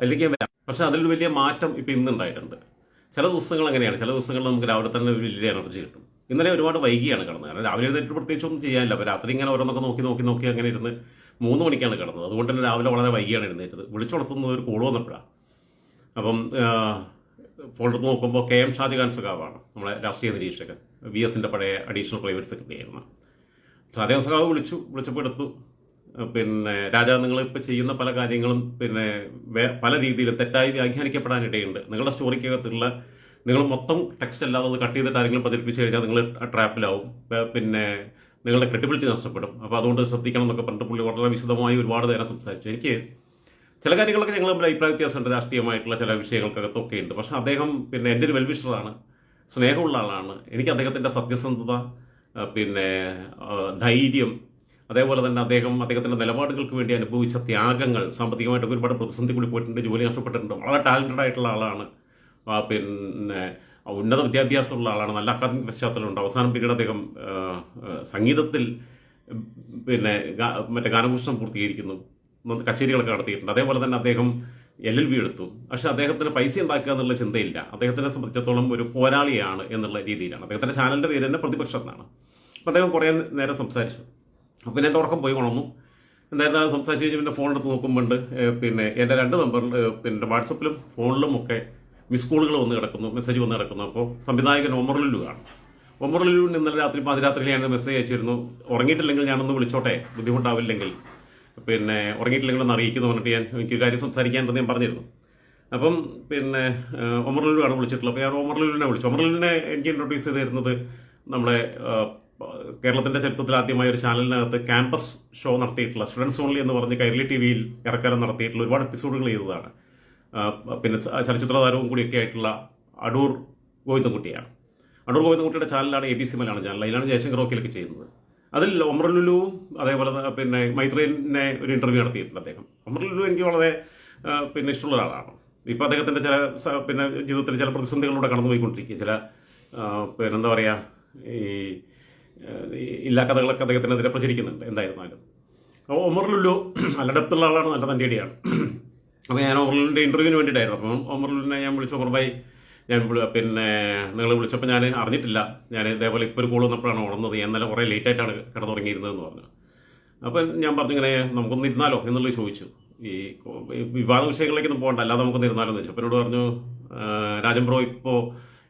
അതിലേക്ക് വരാം പക്ഷെ അതിലൊരു വലിയ മാറ്റം ഇപ്പം ഇന്നുണ്ടായിട്ടുണ്ട്. ചില ദിവസങ്ങൾ അങ്ങനെയാണ്. ചില ദിവസങ്ങളിൽ നമുക്ക് രാവിലെ തന്നെ ഒരു വലിയ എനർജി കിട്ടും. ഇന്നലെ ഒരുപാട് വൈകിയാണ് കിടന്നത്. കാരണം രാവിലെ എഴുന്നേറ്റ് പ്രത്യേകിച്ച് ഒന്നും ചെയ്യാനില്ല. അപ്പോൾ രാത്രി ഇങ്ങനെ ഓരോന്നൊക്കെ നോക്കി നോക്കി നോക്കി അങ്ങനെ ഇരുന്ന് മൂന്ന് മണിക്കാണ് കിടന്നത്. അതുകൊണ്ട് തന്നെ രാവിലെ വളരെ വൈകിയാണ് എഴുന്നേറ്റത്. വിളിച്ചുണർത്തുന്നത് ഒരു കോൾ വന്നപ്പോഴാണ് അപ്പം ഫോണെടുത്ത് നോക്കുമ്പോൾ കെ എം ഷാദിഖാൻ സഖാവാണ് നമ്മളെ രാഷ്ട്രീയ നിരീക്ഷകൻ. വി എസിന്റെ പഴയ അഡീഷണൽ പ്രൈവറ്റ് സെക്രട്ടറി ആയിരുന്നു. ഷാദിഖാൻ സഖാവ് വിളിച്ചു. വിളിച്ചപ്പോൾ എടുത്തു. പിന്നെ രാജാ നിങ്ങൾ ഇപ്പോൾ ചെയ്യുന്ന പല കാര്യങ്ങളും പിന്നെ പല രീതിയിൽ തെറ്റായി വ്യാഖ്യാനിക്കപ്പെടാനിടയുണ്ട്. നിങ്ങളുടെ സ്റ്റോറിക്കകത്തുള്ള നിങ്ങൾ മൊത്തം ടെക്സ്റ്റ് അല്ലാതെ അത് കട്ട് ചെയ്തിട്ട് ആരെങ്കിലും പതിപ്പിച്ച് കഴിഞ്ഞാൽ നിങ്ങൾ ട്രാപ്പിലാവും പിന്നെ നിങ്ങളുടെ ക്രെഡിബിലിറ്റി നഷ്ടപ്പെടും. അപ്പോൾ അതുകൊണ്ട് ശ്രദ്ധിക്കണം എന്നൊക്കെ പറഞ്ഞിട്ട് പുള്ളി വളരെ വിശദമായി ഒരുപാട് നേരം സംസാരിച്ചു. എനിക്ക് ചില കാര്യങ്ങളൊക്കെ ഞങ്ങൾ തമ്മിൽ അഭിപ്രായ വ്യത്യാസമുണ്ട്. രാഷ്ട്രീയമായിട്ടുള്ള ചില വിഷയങ്ങൾക്കകത്തൊക്കെ ഉണ്ട്. പക്ഷെ അദ്ദേഹം പിന്നെ എന്റെ ഒരു വെൽവിഷറാണ് സ്നേഹമുള്ള ആളാണ്. എനിക്ക് അദ്ദേഹത്തിന്റെ സത്യസന്ധത പിന്നെ ധൈര്യം അതേപോലെ തന്നെ അദ്ദേഹം അദ്ദേഹത്തിന്റെ നിലപാടുകൾക്ക് വേണ്ടി അനുഭവിച്ച ത്യാഗങ്ങൾ സാമ്പത്തികമായിട്ടൊക്കെ ഒരുപാട് പ്രതിസന്ധി കൂടി പോയിട്ടുണ്ട് ജോലി നഷ്ടപ്പെട്ടിട്ടുണ്ട്. വളരെ ടാലന്റഡ് ആയിട്ടുള്ള ആളാണ്. പിന്നെ ഉന്നത വിദ്യാഭ്യാസമുള്ള ആളാണ്. നല്ല അക്കാദമിക് പശ്ചാത്തലമുണ്ട്. അവസാനം പിന്നീട് അദ്ദേഹം സംഗീതത്തിൽ പിന്നെ മറ്റേ ഗാനഭൂഷണം പൂർത്തീകരിക്കുന്നു. കച്ചേരികളൊക്കെ നടത്തിയിട്ടുണ്ട്. അതേപോലെ തന്നെ അദ്ദേഹം എൽ എൽ ബി എടുത്തു. പക്ഷേ അദ്ദേഹത്തിന് പൈസ ഉണ്ടാക്കുക എന്നുള്ള ചിന്തയില്ല. അദ്ദേഹത്തിനെ സംബന്ധിച്ചിടത്തോളം ഒരു പോരാളിയാണ് എന്നുള്ള രീതിയിലാണ്. അദ്ദേഹത്തിന്റെ ചാനലിന്റെ പേര് തന്നെ പ്രതിപക്ഷം എന്നാണ്. അപ്പോൾ അദ്ദേഹം കുറേ നേരം സംസാരിച്ചു. പിന്നെ എന്റെ ഉറക്കം പോയി ഉണർന്നു. എന്തായിരുന്നാലും സംസാരിച്ച് കഴിഞ്ഞ് പിന്നെ ഫോൺ എടുത്ത് നോക്കുമ്പോൾ പിന്നെ എന്റെ രണ്ട് നമ്പറിൽ പിന്നെ വാട്സപ്പിലും ഫോണിലും ഒക്കെ മിസ് കോളുകൾ വന്ന് കിടക്കുന്നു മെസ്സേജ് വന്ന് കിടക്കുന്നു. അപ്പോൾ സംവിധായകൻ ഒമർലുലു ആണ്. ഒമർലുലു ഇന്നലെ രാത്രി പാതിരാത്രിയിൽ ഞാൻ മെസ്സേജ് അയച്ചിരുന്നു. ഉറങ്ങിയിട്ടില്ലെങ്കിൽ ഞാനൊന്ന് വിളിച്ചോട്ടെ ബുദ്ധിമുട്ടാവില്ലെങ്കിൽ. പിന്നെ ഉറങ്ങിയിട്ടില്ലെങ്കിൽ ഒന്ന് അറിയിക്കുന്നു പറഞ്ഞിട്ട് ഞാൻ എനിക്ക് കാര്യം സംസാരിക്കാനുണ്ടെന്ന് ഞാൻ പറഞ്ഞിരുന്നു. അപ്പം പിന്നെ ഒമർലുലു ഒമർ ലുലു ആണ് വിളിച്ചിട്ടുള്ളത്. അപ്പോൾ ഞാൻ ഒമർലുലിനെ വിളിച്ചു. ഒമർലുലിനെ എനിക്ക് ഇൻട്രൊഡ്യൂസ് ചെയ്തിരുന്നത് നമ്മുടെ കേരളത്തിന്റെ ചരിത്രത്തിൽ ആദ്യമായ ഒരു ചാനലിനകത്ത് ക്യാമ്പസ് ഷോ നടത്തിയിട്ടുള്ള സ്റ്റുഡൻസ് ഓൺലി എന്ന് പറഞ്ഞ് കൈരളി ടി വിയിൽ ഇറക്കാരം നടത്തിയിട്ടുള്ള ഒരുപാട് എപ്പിസോഡുകൾ ചെയ്തതാണ്. പിന്നെ ചലച്ചിത്ര താരവും കൂടിയൊക്കെ ആയിട്ടുള്ള അടൂർ ഗോവിന്ദൻകുട്ടിയാണ്. അടൂർ ഗോവിന്ദൻകുട്ടിയുടെ ചാനലാണ് A B C Malayalam channel അതിലാണ് ജയശങ്കർ ഓക്കിലൊക്കെ ചെയ്യുന്നത്. അതിൽ ഒമർലുലു അതേപോലെ പിന്നെ മൈത്രീനെ ഒരു ഇന്റർവ്യൂ നടത്തിയിട്ടുണ്ട് അദ്ദേഹം. ഒമർലുലു എനിക്ക് വളരെ പിന്നെ ഇഷ്ടമുള്ള ഒരാളാണ്. ഇപ്പോൾ അദ്ദേഹത്തിന്റെ ചില പിന്നെ ജീവിതത്തിൽ ചില പ്രതിസന്ധികളിലൂടെ കടന്നുപോയിക്കൊണ്ടിരിക്കുക ചില പിന്നെന്താ പറയുക ഈ ഇല്ലാ കഥകളൊക്കെ അദ്ദേഹത്തിനെതിരെ പ്രചരിക്കുന്നുണ്ട് എന്തായിരുന്നാലും. അപ്പോൾ ഒമർലുല്ലു അല്ലടത്തുള്ള നല്ല ആളാണ് നല്ല തണ്ടിയടിയാണ് അപ്പോൾ ഞാൻ ഒമർലുലിന്റെ ഇന്റർവ്യൂവിന് വേണ്ടിയിട്ടായിരുന്നു. അപ്പം ഒമർലുലിനെ ഞാൻ വിളിച്ചു ഒമർ ഭായി ഞാൻ പിന്നെ നിങ്ങൾ വിളിച്ചപ്പോൾ ഞാൻ അറിഞ്ഞിട്ടില്ല. ഞാൻ ഇതേപോലെ ഇപ്പോൾ ഒരു കോൾ വന്നപ്പോഴാണ് ഉണർന്നത് ഞാൻ ഇന്നലെ കുറേ ലേറ്റ് ആയിട്ടാണ് കിടന്നുറങ്ങിയിരുന്നതെന്ന് പറഞ്ഞു. അപ്പം ഞാൻ പറഞ്ഞു ഇങ്ങനെ നമുക്കൊന്ന് ഇരുന്നാലോ എന്നുള്ളത് ചോദിച്ചു. ഈ വിവാദ വിഷയങ്ങളിലേക്കൊന്നും പോകണ്ട അല്ലാതെ നമുക്കൊന്ന് ഇരുന്നാലോ എന്ന് ചോദിച്ചു. അപ്പം എന്നോട് പറഞ്ഞു രാജൻ ബ്രോ ഇപ്പോൾ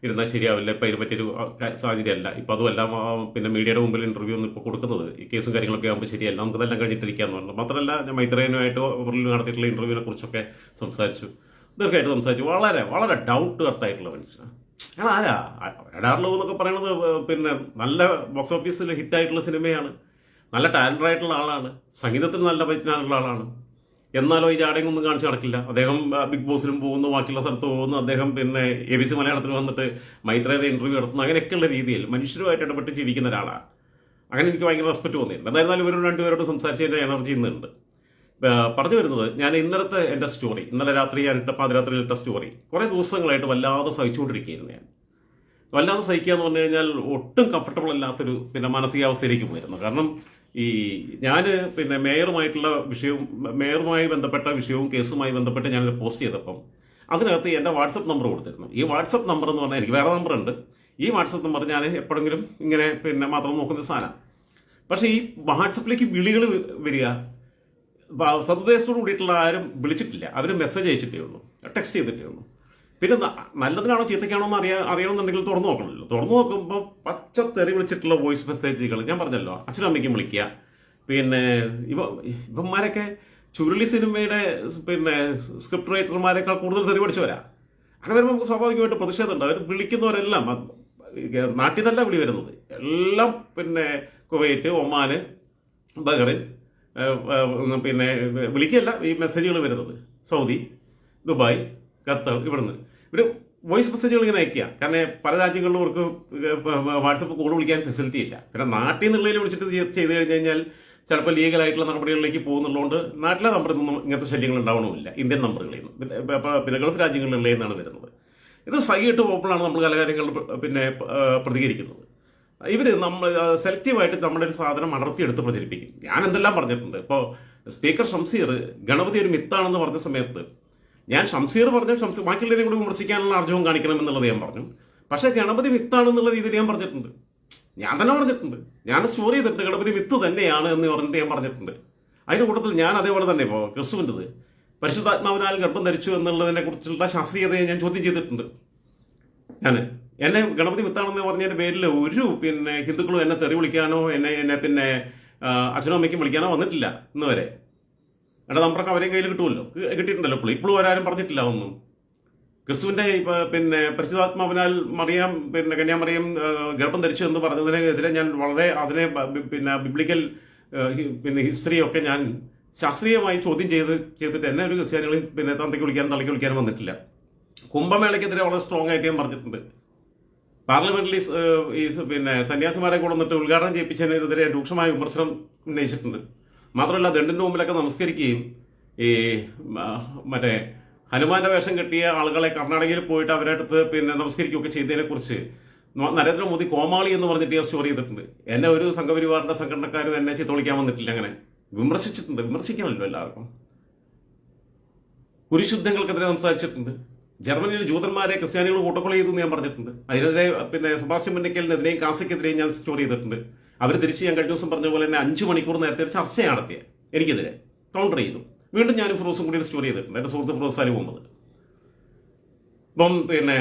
ഇരുന്നാൽ ശരിയാവില്ല. ഇപ്പം ഇതിനെ പറ്റിയൊരു സാഹചര്യമല്ല. ഇപ്പം അതുമല്ല പിന്നെ മീഡിയയുടെ മുമ്പിൽ ഇന്റർവ്യൂ ഒന്നും ഇപ്പോൾ കൊടുക്കുന്നത്. ഈ കേസും കാര്യങ്ങളൊക്കെ ആകുമ്പോൾ ശരിയല്ല. നമുക്കതെല്ലാം കഴിഞ്ഞിട്ടിരിക്കാന്ന് പറഞ്ഞു. മാത്രമല്ല ഞാൻ മൈത്രേനുമായിട്ട് മുറിൽ നടത്തിയിട്ടുള്ള ഇന്റർവ്യൂവിനെ കുറിച്ചൊക്കെ സംസാരിച്ചു. ദീർഘമായിട്ട് സംസാരിച്ചു. വളരെ വളരെ ഡൗട്ട് എർത്തായിട്ടുള്ള മനുഷ്യനാണ് ഞാൻ ആരാ? എടാർലോ എന്നൊക്കെ പറയുന്നത് പിന്നെ നല്ല ബോക്സ് ഓഫീസിൽ ഹിറ്റായിട്ടുള്ള സിനിമയാണ്. നല്ല ടാലന്റഡ് ആയിട്ടുള്ള ആളാണ്. സംഗീതത്തിൽ നല്ല പരിജ്ഞാനമുള്ള ആളാണ്. എന്നാലോ ഈ ജാടയും ഒന്നും കാണിച്ചു നടക്കില്ല. അദ്ദേഹം ബിഗ് ബോസിലും പോകുന്നു ബാക്കിയുള്ള സ്ഥലത്ത് പോകുന്നു. അദ്ദേഹം പിന്നെ എ ബി സി മലയാളത്തിൽ വന്നിട്ട് മൈത്രയുടെ ഇന്റർവ്യൂ നടത്തുന്നു അങ്ങനെയൊക്കെയുള്ള രീതിയിൽ മനുഷ്യരുമായിട്ട് ഇടപെട്ട് ജീവിക്കുന്ന ഒരാളാണ്. അങ്ങനെ എനിക്ക് ഭയങ്കര റെസ്പെക്ട് തോന്നിയിട്ടുണ്ട്. എന്തായാലും ഇവരോട് രണ്ടുപേരോട് സംസാരിച്ചതിന്റെ എനർജി ഇന്നുണ്ട്. പറഞ്ഞു വരുന്നത് ഞാൻ ഇന്നലത്തെ എന്റെ സ്റ്റോറി ഇന്നലെ രാത്രി ഞാൻ ഇട്ട പാതിരാത്രിയിൽ ഇട്ട സ്റ്റോറി കുറേ ദിവസങ്ങളായിട്ട് വല്ലാതെ സഹിച്ചുകൊണ്ടിരിക്കുകയായിരുന്നു ഞാൻ. വല്ലാതെ സഹിക്കുക എന്ന് പറഞ്ഞു കഴിഞ്ഞാൽ ഒട്ടും കംഫർട്ടബിൾ അല്ലാത്തൊരു പിന്നെ മാനസികാവസ്ഥയിലേക്ക് പോയിരുന്നു. കാരണം ഈ ഞാൻ പിന്നെ മേയറുമായിട്ടുള്ള വിഷയവും മേയറുമായി ബന്ധപ്പെട്ട വിഷയവും കേസുമായി ബന്ധപ്പെട്ട് ഞാനൊരു പോസ്റ്റ് ചെയ്തപ്പം അതിനകത്ത് എന്റെ വാട്സപ്പ് നമ്പർ കൊടുത്തിരുന്നു. ഈ വാട്സപ്പ് നമ്പർ എന്ന് പറഞ്ഞാൽ എനിക്ക് വേറെ നമ്പർ ഉണ്ട് ഈ വാട്സപ്പ് നമ്പർ ഞാൻ എപ്പോഴെങ്കിലും ഇങ്ങനെ പിന്നെ മാത്രം നോക്കുന്ന സാധനമാണ് പക്ഷേ ഈ വാട്സപ്പിലേക്ക് വിളികൾ വരിക സത്യദേശത്തോട് കൂടിയിട്ടുള്ള ആരും വിളിച്ചിട്ടില്ല. അവർ മെസ്സേജ് അയച്ചിട്ടേ ഉള്ളൂ. ടെക്സ്റ്റ് ചെയ്തിട്ടേ ഉള്ളൂ. പിന്നെ നല്ലതിനാണോ ചീത്തയ്ക്കാണോ എന്ന് അറിയാ അറിയണമെന്നുണ്ടെങ്കിൽ തുറന്നു നോക്കണമല്ലോ. തുറന്നു നോക്കുമ്പോൾ പച്ച തെറി വിളിച്ചിട്ടുള്ള വോയിസ് മെസ്സേജുകൾ ഞാൻ പറഞ്ഞല്ലോ അച്ഛനും അമ്മയ്ക്കും വിളിക്കുക. പിന്നെ ഇവ ഇവന്മാരൊക്കെ ചുരുളി സിനിമയുടെ പിന്നെ സ്ക്രിപ്റ്റ് റൈറ്റർമാരെക്കാൾ കൂടുതൽ തെറി പഠിച്ചവരാ. അങ്ങനെ വരുമ്പോൾ നമുക്ക് സ്വാഭാവികമായിട്ട് പ്രതിഷേധമുണ്ട് അവർ വിളിക്കുന്നവരെല്ലാം നാട്ടിൽ നിന്നല്ല വിളി വരുന്നത്. എല്ലാം പിന്നെ കുവൈറ്റ് ഒമാന് ബഹ്റിൻ പിന്നെ വിളിക്കല്ല ഈ മെസ്സേജുകൾ വരുന്നത്. സൗദി ദുബായ് ഖത്തർ ഇവിടുന്ന്. ഇവർ വോയിസ് മെസ്സേജുകൾ ഇങ്ങനെ അയക്കുക കാരണം പല രാജ്യങ്ങളിലും അവർക്ക് വാട്സപ്പ് കോൾ വിളിക്കാൻ ഫെസിലിറ്റി ഇല്ല. പിന്നെ നാട്ടിൽ നിന്നുള്ളതിൽ വിളിച്ചിട്ട് ചെയ്ത് കഴിഞ്ഞ് കഴിഞ്ഞാൽ ചിലപ്പോൾ ലീഗലായിട്ടുള്ള നടപടികളിലേക്ക് പോകുന്നുള്ളതുകൊണ്ട് നാട്ടിലെ നമ്പറിൽ നിന്നും ഇങ്ങനത്തെ ശല്യങ്ങൾ ഉണ്ടാവണമില്ല. ഇന്ത്യൻ നമ്പറുകളിൽ നിന്ന്. പിന്നെ ഗൾഫ് രാജ്യങ്ങളിലുള്ള നിന്നാണ് വരുന്നത്. ഇത് സൈയിട്ട് പോകുമ്പോഴാണ് നമ്മൾ പല കാര്യങ്ങളിൽ പിന്നെ പ്രതികരിക്കുന്നത്. ഇവർ നമ്മൾ സെലക്റ്റീവായിട്ട് നമ്മുടെ ഒരു സാധനം അടർത്തിയെടുത്ത് പ്രചരിപ്പിക്കും. ഞാൻ എന്തെല്ലാം പറഞ്ഞിട്ടുണ്ട്? ഇപ്പോൾ സ്പീക്കർ ഷംസീർ ഗണപതി ഒരു മിത്താണെന്ന് പറഞ്ഞ സമയത്ത് ഞാൻ ഷംസീർ പറഞ്ഞു ഷംസീർ ബാക്കിയുള്ളവരെയും കൂടി വിമർശിക്കാനുള്ള ആർജവം കാണിക്കണം എന്നുള്ളത് ഞാൻ പറഞ്ഞു. പക്ഷേ ഗണപതി വിത്താണെന്നുള്ള രീതിയിൽ ഞാൻ പറഞ്ഞിട്ടുണ്ട്. ഞാൻ തന്നെ പറഞ്ഞിട്ടുണ്ട്. ഞാൻ സ്റ്റോറി ചെയ്തിട്ടുണ്ട്. ഗണപതി വിത്ത് തന്നെയാണ് എന്ന് പറഞ്ഞിട്ട് ഞാൻ പറഞ്ഞിട്ടുണ്ട്. അതിന്റെ കൂട്ടത്തിൽ ഞാൻ അതേപോലെ തന്നെ ഇപ്പോൾ ക്രിസ്തുവിന്റെത് പരിശുദ്ധാത്മാവിനാൽ ഗർഭം ധരിച്ചു എന്നുള്ളതിനെ കുറിച്ചുള്ള ശാസ്ത്രീയതയെ ഞാൻ ചോദ്യം ചെയ്തിട്ടുണ്ട്. ഞാൻ എന്നെ ഗണപതി വിത്താണെന്ന് പറഞ്ഞതിന്റെ പേരിൽ ഒരു പിന്നെ ഹിന്ദുക്കളും എന്നെ തെറി വിളിക്കാനോ എന്നെ എന്നെ പിന്നെ അച്ഛനും അമ്മയ്ക്കും വിളിക്കാനോ വന്നിട്ടില്ല ഇന്ന് വരെ എന്റെ നമ്പറൊക്കെ അവരെയും കയ്യിൽ കിട്ടുമല്ലോ. കിട്ടിയിട്ടുണ്ടല്ലോ ഇപ്പോൾ ഇപ്പോഴും ആരാരും പറഞ്ഞിട്ടില്ല ഒന്നും ക്രിസ്തുവിന്റെ പിന്നെ പരിശുദ്ധാത്മാവിനാൽ മറിയാം പിന്നെ കന്യാമറിയം ഗർഭം ധരിച്ചു എന്ന് പറഞ്ഞതിനെതിരെ ഞാൻ വളരെ അതിനെ പിന്നെ ബിബ്ലിക്കൽ പിന്നെ ഹിസ്റ്ററിയൊക്കെ ഞാൻ ശാസ്ത്രീയമായി ചോദ്യം ചെയ്ത് ചെയ്തിട്ട് എന്നെ ഒരു ക്രിസ്ത്യാനികളും പിന്നെ തന്തയ്ക്ക് വിളിക്കാനും തലയ്ക്ക് വിളിക്കാനും വന്നിട്ടില്ല. കുംഭമേളയ്ക്കെതിരെ വളരെ സ്ട്രോങ് ആയിട്ട് ഞാൻ പറഞ്ഞിട്ടുണ്ട്. പാർലമെന്റിൽ ഈ പിന്നെ സന്യാസിമാരെ കൂടെ വന്നിട്ട് ഉദ്ഘാടനം ചെയ്യിപ്പിച്ചതിനെതിരെ രൂക്ഷമായ വിമർശനം ഉന്നയിച്ചിട്ടുണ്ട്. മാത്രമല്ല ദണ്ടിന്റെ മുമ്പിലൊക്കെ നമസ്കരിക്കുകയും ഈ മറ്റേ ഹനുമാന്റെ വേഷം കെട്ടിയ ആളുകളെ കർണാടകയിൽ പോയിട്ട് അവരടുത്ത് പിന്നെ നമസ്കരിക്കുകയൊക്കെ ചെയ്തതിനെക്കുറിച്ച് നരേന്ദ്രമോദി കോമാളി എന്ന് പറഞ്ഞിട്ട് ഞാൻ സ്റ്റോറി ചെയ്തിട്ടുണ്ട്. എന്നെ ഒരു സംഘപരിവാറിന്റെ സംഘടനക്കാരും എന്നെ ചിത്തോളിക്കാൻ വന്നിട്ടില്ല അങ്ങനെ. വിമർശിച്ചിട്ടുണ്ട്. വിമർശിക്കാമല്ലോ എല്ലാവർക്കും. കുരിശുദ്ധങ്ങൾക്കെതിരെ സംസാരിച്ചിട്ടുണ്ട്. ജർമ്മനിയിൽ ജൂതന്മാരെ ക്രിസ്ത്യാനികൾ കൂട്ടക്കൊല ചെയ്തു എന്ന് ഞാൻ പറഞ്ഞിട്ടുണ്ട്. അതിനെതിരെ പിന്നെ സെബാസ്റ്റ്യൻ മുന്നക്കലിനെതിരെയും കാസയ്ക്കെതിരെയും ഞാൻ സ്റ്റോറി ചെയ്തിട്ടുണ്ട്. അവർ തിരിച്ച് ഞാൻ കഴിഞ്ഞ ദിവസം പറഞ്ഞ പോലെ തന്നെ അഞ്ച് മണിക്കൂർ നേരത്തെ ചർച്ച നടത്തിയ. എനിക്കെതിരെ കൗണ്ടർ ചെയ്തു. വീണ്ടും ഞാൻ ഫിറോസും കൂടി ഒരു സ്റ്റോറി ചെയ്തിട്ടുണ്ട്. എന്റെ സുഹൃത്ത് ഫിറോസ് അലി മുഹമ്മദ്. ഇപ്പം പിന്നെ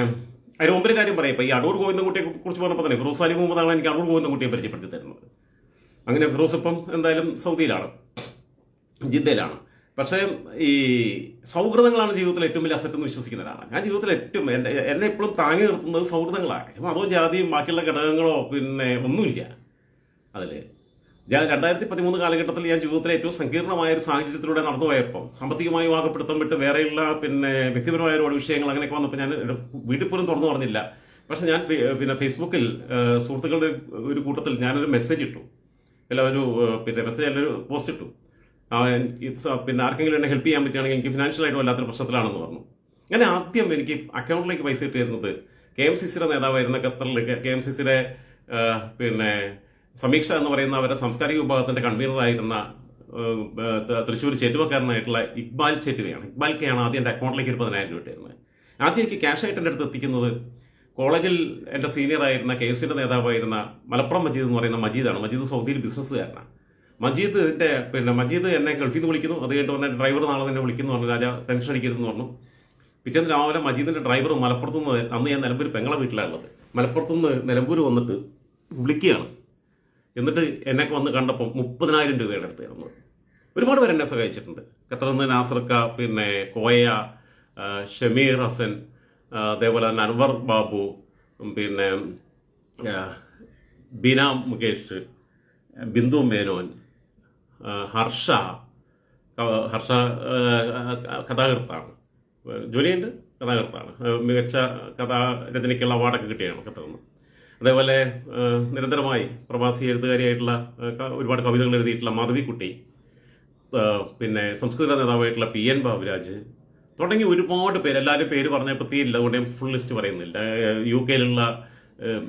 അതിന് മുമ്പൊരു കാര്യം പറയാം. ഇപ്പം ഈ അടൂർ ഗോവിന്ദൻകുട്ടിയെ കുറിച്ച് പറഞ്ഞപ്പോൾ തന്നെ ഫിറോസ് അലി എനിക്ക് അടൂർ ഗോവിന്ദൻകുട്ടിയെ പരിചയപ്പെടുത്തി തരുന്നത്. അങ്ങനെ ഫിറോസ് ഇപ്പം എന്തായാലും സൗദിയിലാണ്. ജിദ്ദയിലാണ്. പക്ഷേ ഈ സൗഹൃദങ്ങളാണ് ജീവിതത്തിൽ ഏറ്റവും വലിയ അസറ്റ് എന്ന് വിശ്വസിക്കുന്ന ഒരാളാണ്. ഞാൻ ജീവിതത്തിൽ ഏറ്റവും എന്നെ എന്നെ എപ്പോഴും താങ്ങി നിർത്തുന്നത് സൗഹൃദങ്ങളാണ്. അതോ ജാതിയും ബാക്കിയുള്ള ഘടകങ്ങളോ പിന്നെ ഒന്നുമില്ല. അതിൽ ഞാൻ രണ്ടായിരത്തി പതിമൂന്ന് കാലഘട്ടത്തിൽ ഞാൻ ജീവിതത്തിലെ ഏറ്റവും സങ്കീർണമായ ഒരു സാഹചര്യത്തിലൂടെ നടന്നു പോയപ്പോൾ സാമ്പത്തികമായി വാക്കപ്പെടുത്തം വിട്ട് വേറെയുള്ള പിന്നെ വ്യക്തിപരമായ ഒരുപാട് വിഷയങ്ങൾ അങ്ങനെയൊക്കെ വന്നപ്പോൾ ഞാൻ വീട്ടിൽ പോലും തുറന്നു പറഞ്ഞില്ല. പക്ഷെ ഞാൻ പിന്നെ ഫേസ്ബുക്കിൽ സുഹൃത്തുക്കളുടെ ഒരു കൂട്ടത്തിൽ ഞാനൊരു മെസ്സേജ് ഇട്ടു. അല്ല ഒരു പിന്നെ മെസ്സേജ് അല്ല ഒരു പോസ്റ്റ് ഇട്ടു. പിന്നെ ആർക്കെങ്കിലും എന്നെ ഹെൽപ്പ് ചെയ്യാൻ പറ്റുകയാണെങ്കിൽ എനിക്ക് ഫിനാൻഷ്യലായിട്ട് വല്ലാത്തൊരു പ്രശ്നത്തിലാണെന്ന് പറഞ്ഞു. അങ്ങനെ ആദ്യം എനിക്ക് അക്കൗണ്ടിലേക്ക് പൈസ ഇട്ടിരുന്നത് കെ എം സി സിയുടെ നേതാവായിരുന്ന ഖത്തറിൽ കെ എം സി സിയുടെ പിന്നെ സമീക്ഷ എന്ന് പറയുന്ന അവരുടെ സാംസ്കാരിക വിഭാഗത്തിന്റെ കൺവീനറായിരുന്ന തൃശ്ശൂർ ചേറ്റുവക്കാരനായിട്ടുള്ള ഇക്ബാൽ ചേറ്റുവയാണ് ഇക്ബാൽക്കെയാണ് ആദ്യം എന്റെ അക്കൗണ്ടിലേക്ക് ഒരു പതിനായിരം രൂപ ഇട്ടിരുന്നത്. ആദ്യം എനിക്ക് ക്യാഷ് ആയിട്ട് എന്റെ അടുത്ത് എത്തിക്കുന്നത് കോളേജിൽ എന്റെ സീനിയർ ആയിരുന്ന കെ എസ് സിയുടെ നേതാവായിരുന്ന മലപ്പുറം മജീദ് എന്ന് പറയുന്ന മജീദാണ്. മജീദ് സൗദിയിൽ ബിസിനസ്സുകാരനാണ്. മജീദിന്റെ പിന്നെ മജീദ് എന്നെ ഗൾഫിൽ നിന്ന് വിളിക്കുന്നു. അത് കഴിഞ്ഞിട്ട് പറഞ്ഞ ഡ്രൈവർ നാളെ തന്നെ വിളിക്കുന്നു പറഞ്ഞു. രാജ ടെൻഷൻ അടിക്കരുതെന്ന് പറഞ്ഞു. പിറ്റേന്ന് രാവിലെ മജീദിന്റെ ഡ്രൈവർ മലപ്പുറത്തുനിന്ന് അന്ന് ഞാൻ നിലമ്പൂർ പെങ്ങളെ വീട്ടിലാണുള്ളത് മലപ്പുറത്തുനിന്ന് നിലമ്പൂർ വന്നിട്ട് വിളിക്കുകയാണ്. എന്നിട്ട് എന്നെ വന്ന് കണ്ടപ്പോൾ മുപ്പതിനായിരം രൂപയാണ് അടുത്ത് തരുന്നത് ഒരുപാട് പേര് എന്നെ സഹായിച്ചിട്ടുണ്ട്. ഖത്തറിൽ നിന്ന് നാസർക്ക പിന്നെ കോയ ഷമീർ ഹസൻ അതേപോലെ തന്നെ അൻവർ ബാബു പിന്നെ ബിന മുകേഷ് ബിന്ദു മേനോൻ ഹർഷ ഹർഷ കഥാകൃത്താണ്. ജോലിയുണ്ട്? കഥാകൃത്താണ്. മികച്ച കഥാ കഥാരചനയ്ക്കുള്ള അവാർഡൊക്കെ കിട്ടിയാണ് ഖത്തറിൽ നിന്ന്. അതേപോലെ നിരന്തരമായി പ്രവാസി എഴുത്തുകാരിയായിട്ടുള്ള ഒരുപാട് കവിതകൾ എഴുതിയിട്ടുള്ള മാധവിക്കുട്ടി പിന്നെ സംസ്കൃത നേതാവായിട്ടുള്ള പി എൻ ബാബുരാജ് തുടങ്ങി ഒരുപാട് പേര്. എല്ലാവരും പേര് പറഞ്ഞാൽ തീരില്ല അതുകൊണ്ട് ഞാൻ ഫുൾ ലിസ്റ്റ് പറയുന്നില്ല. യു കെയിലുള്ള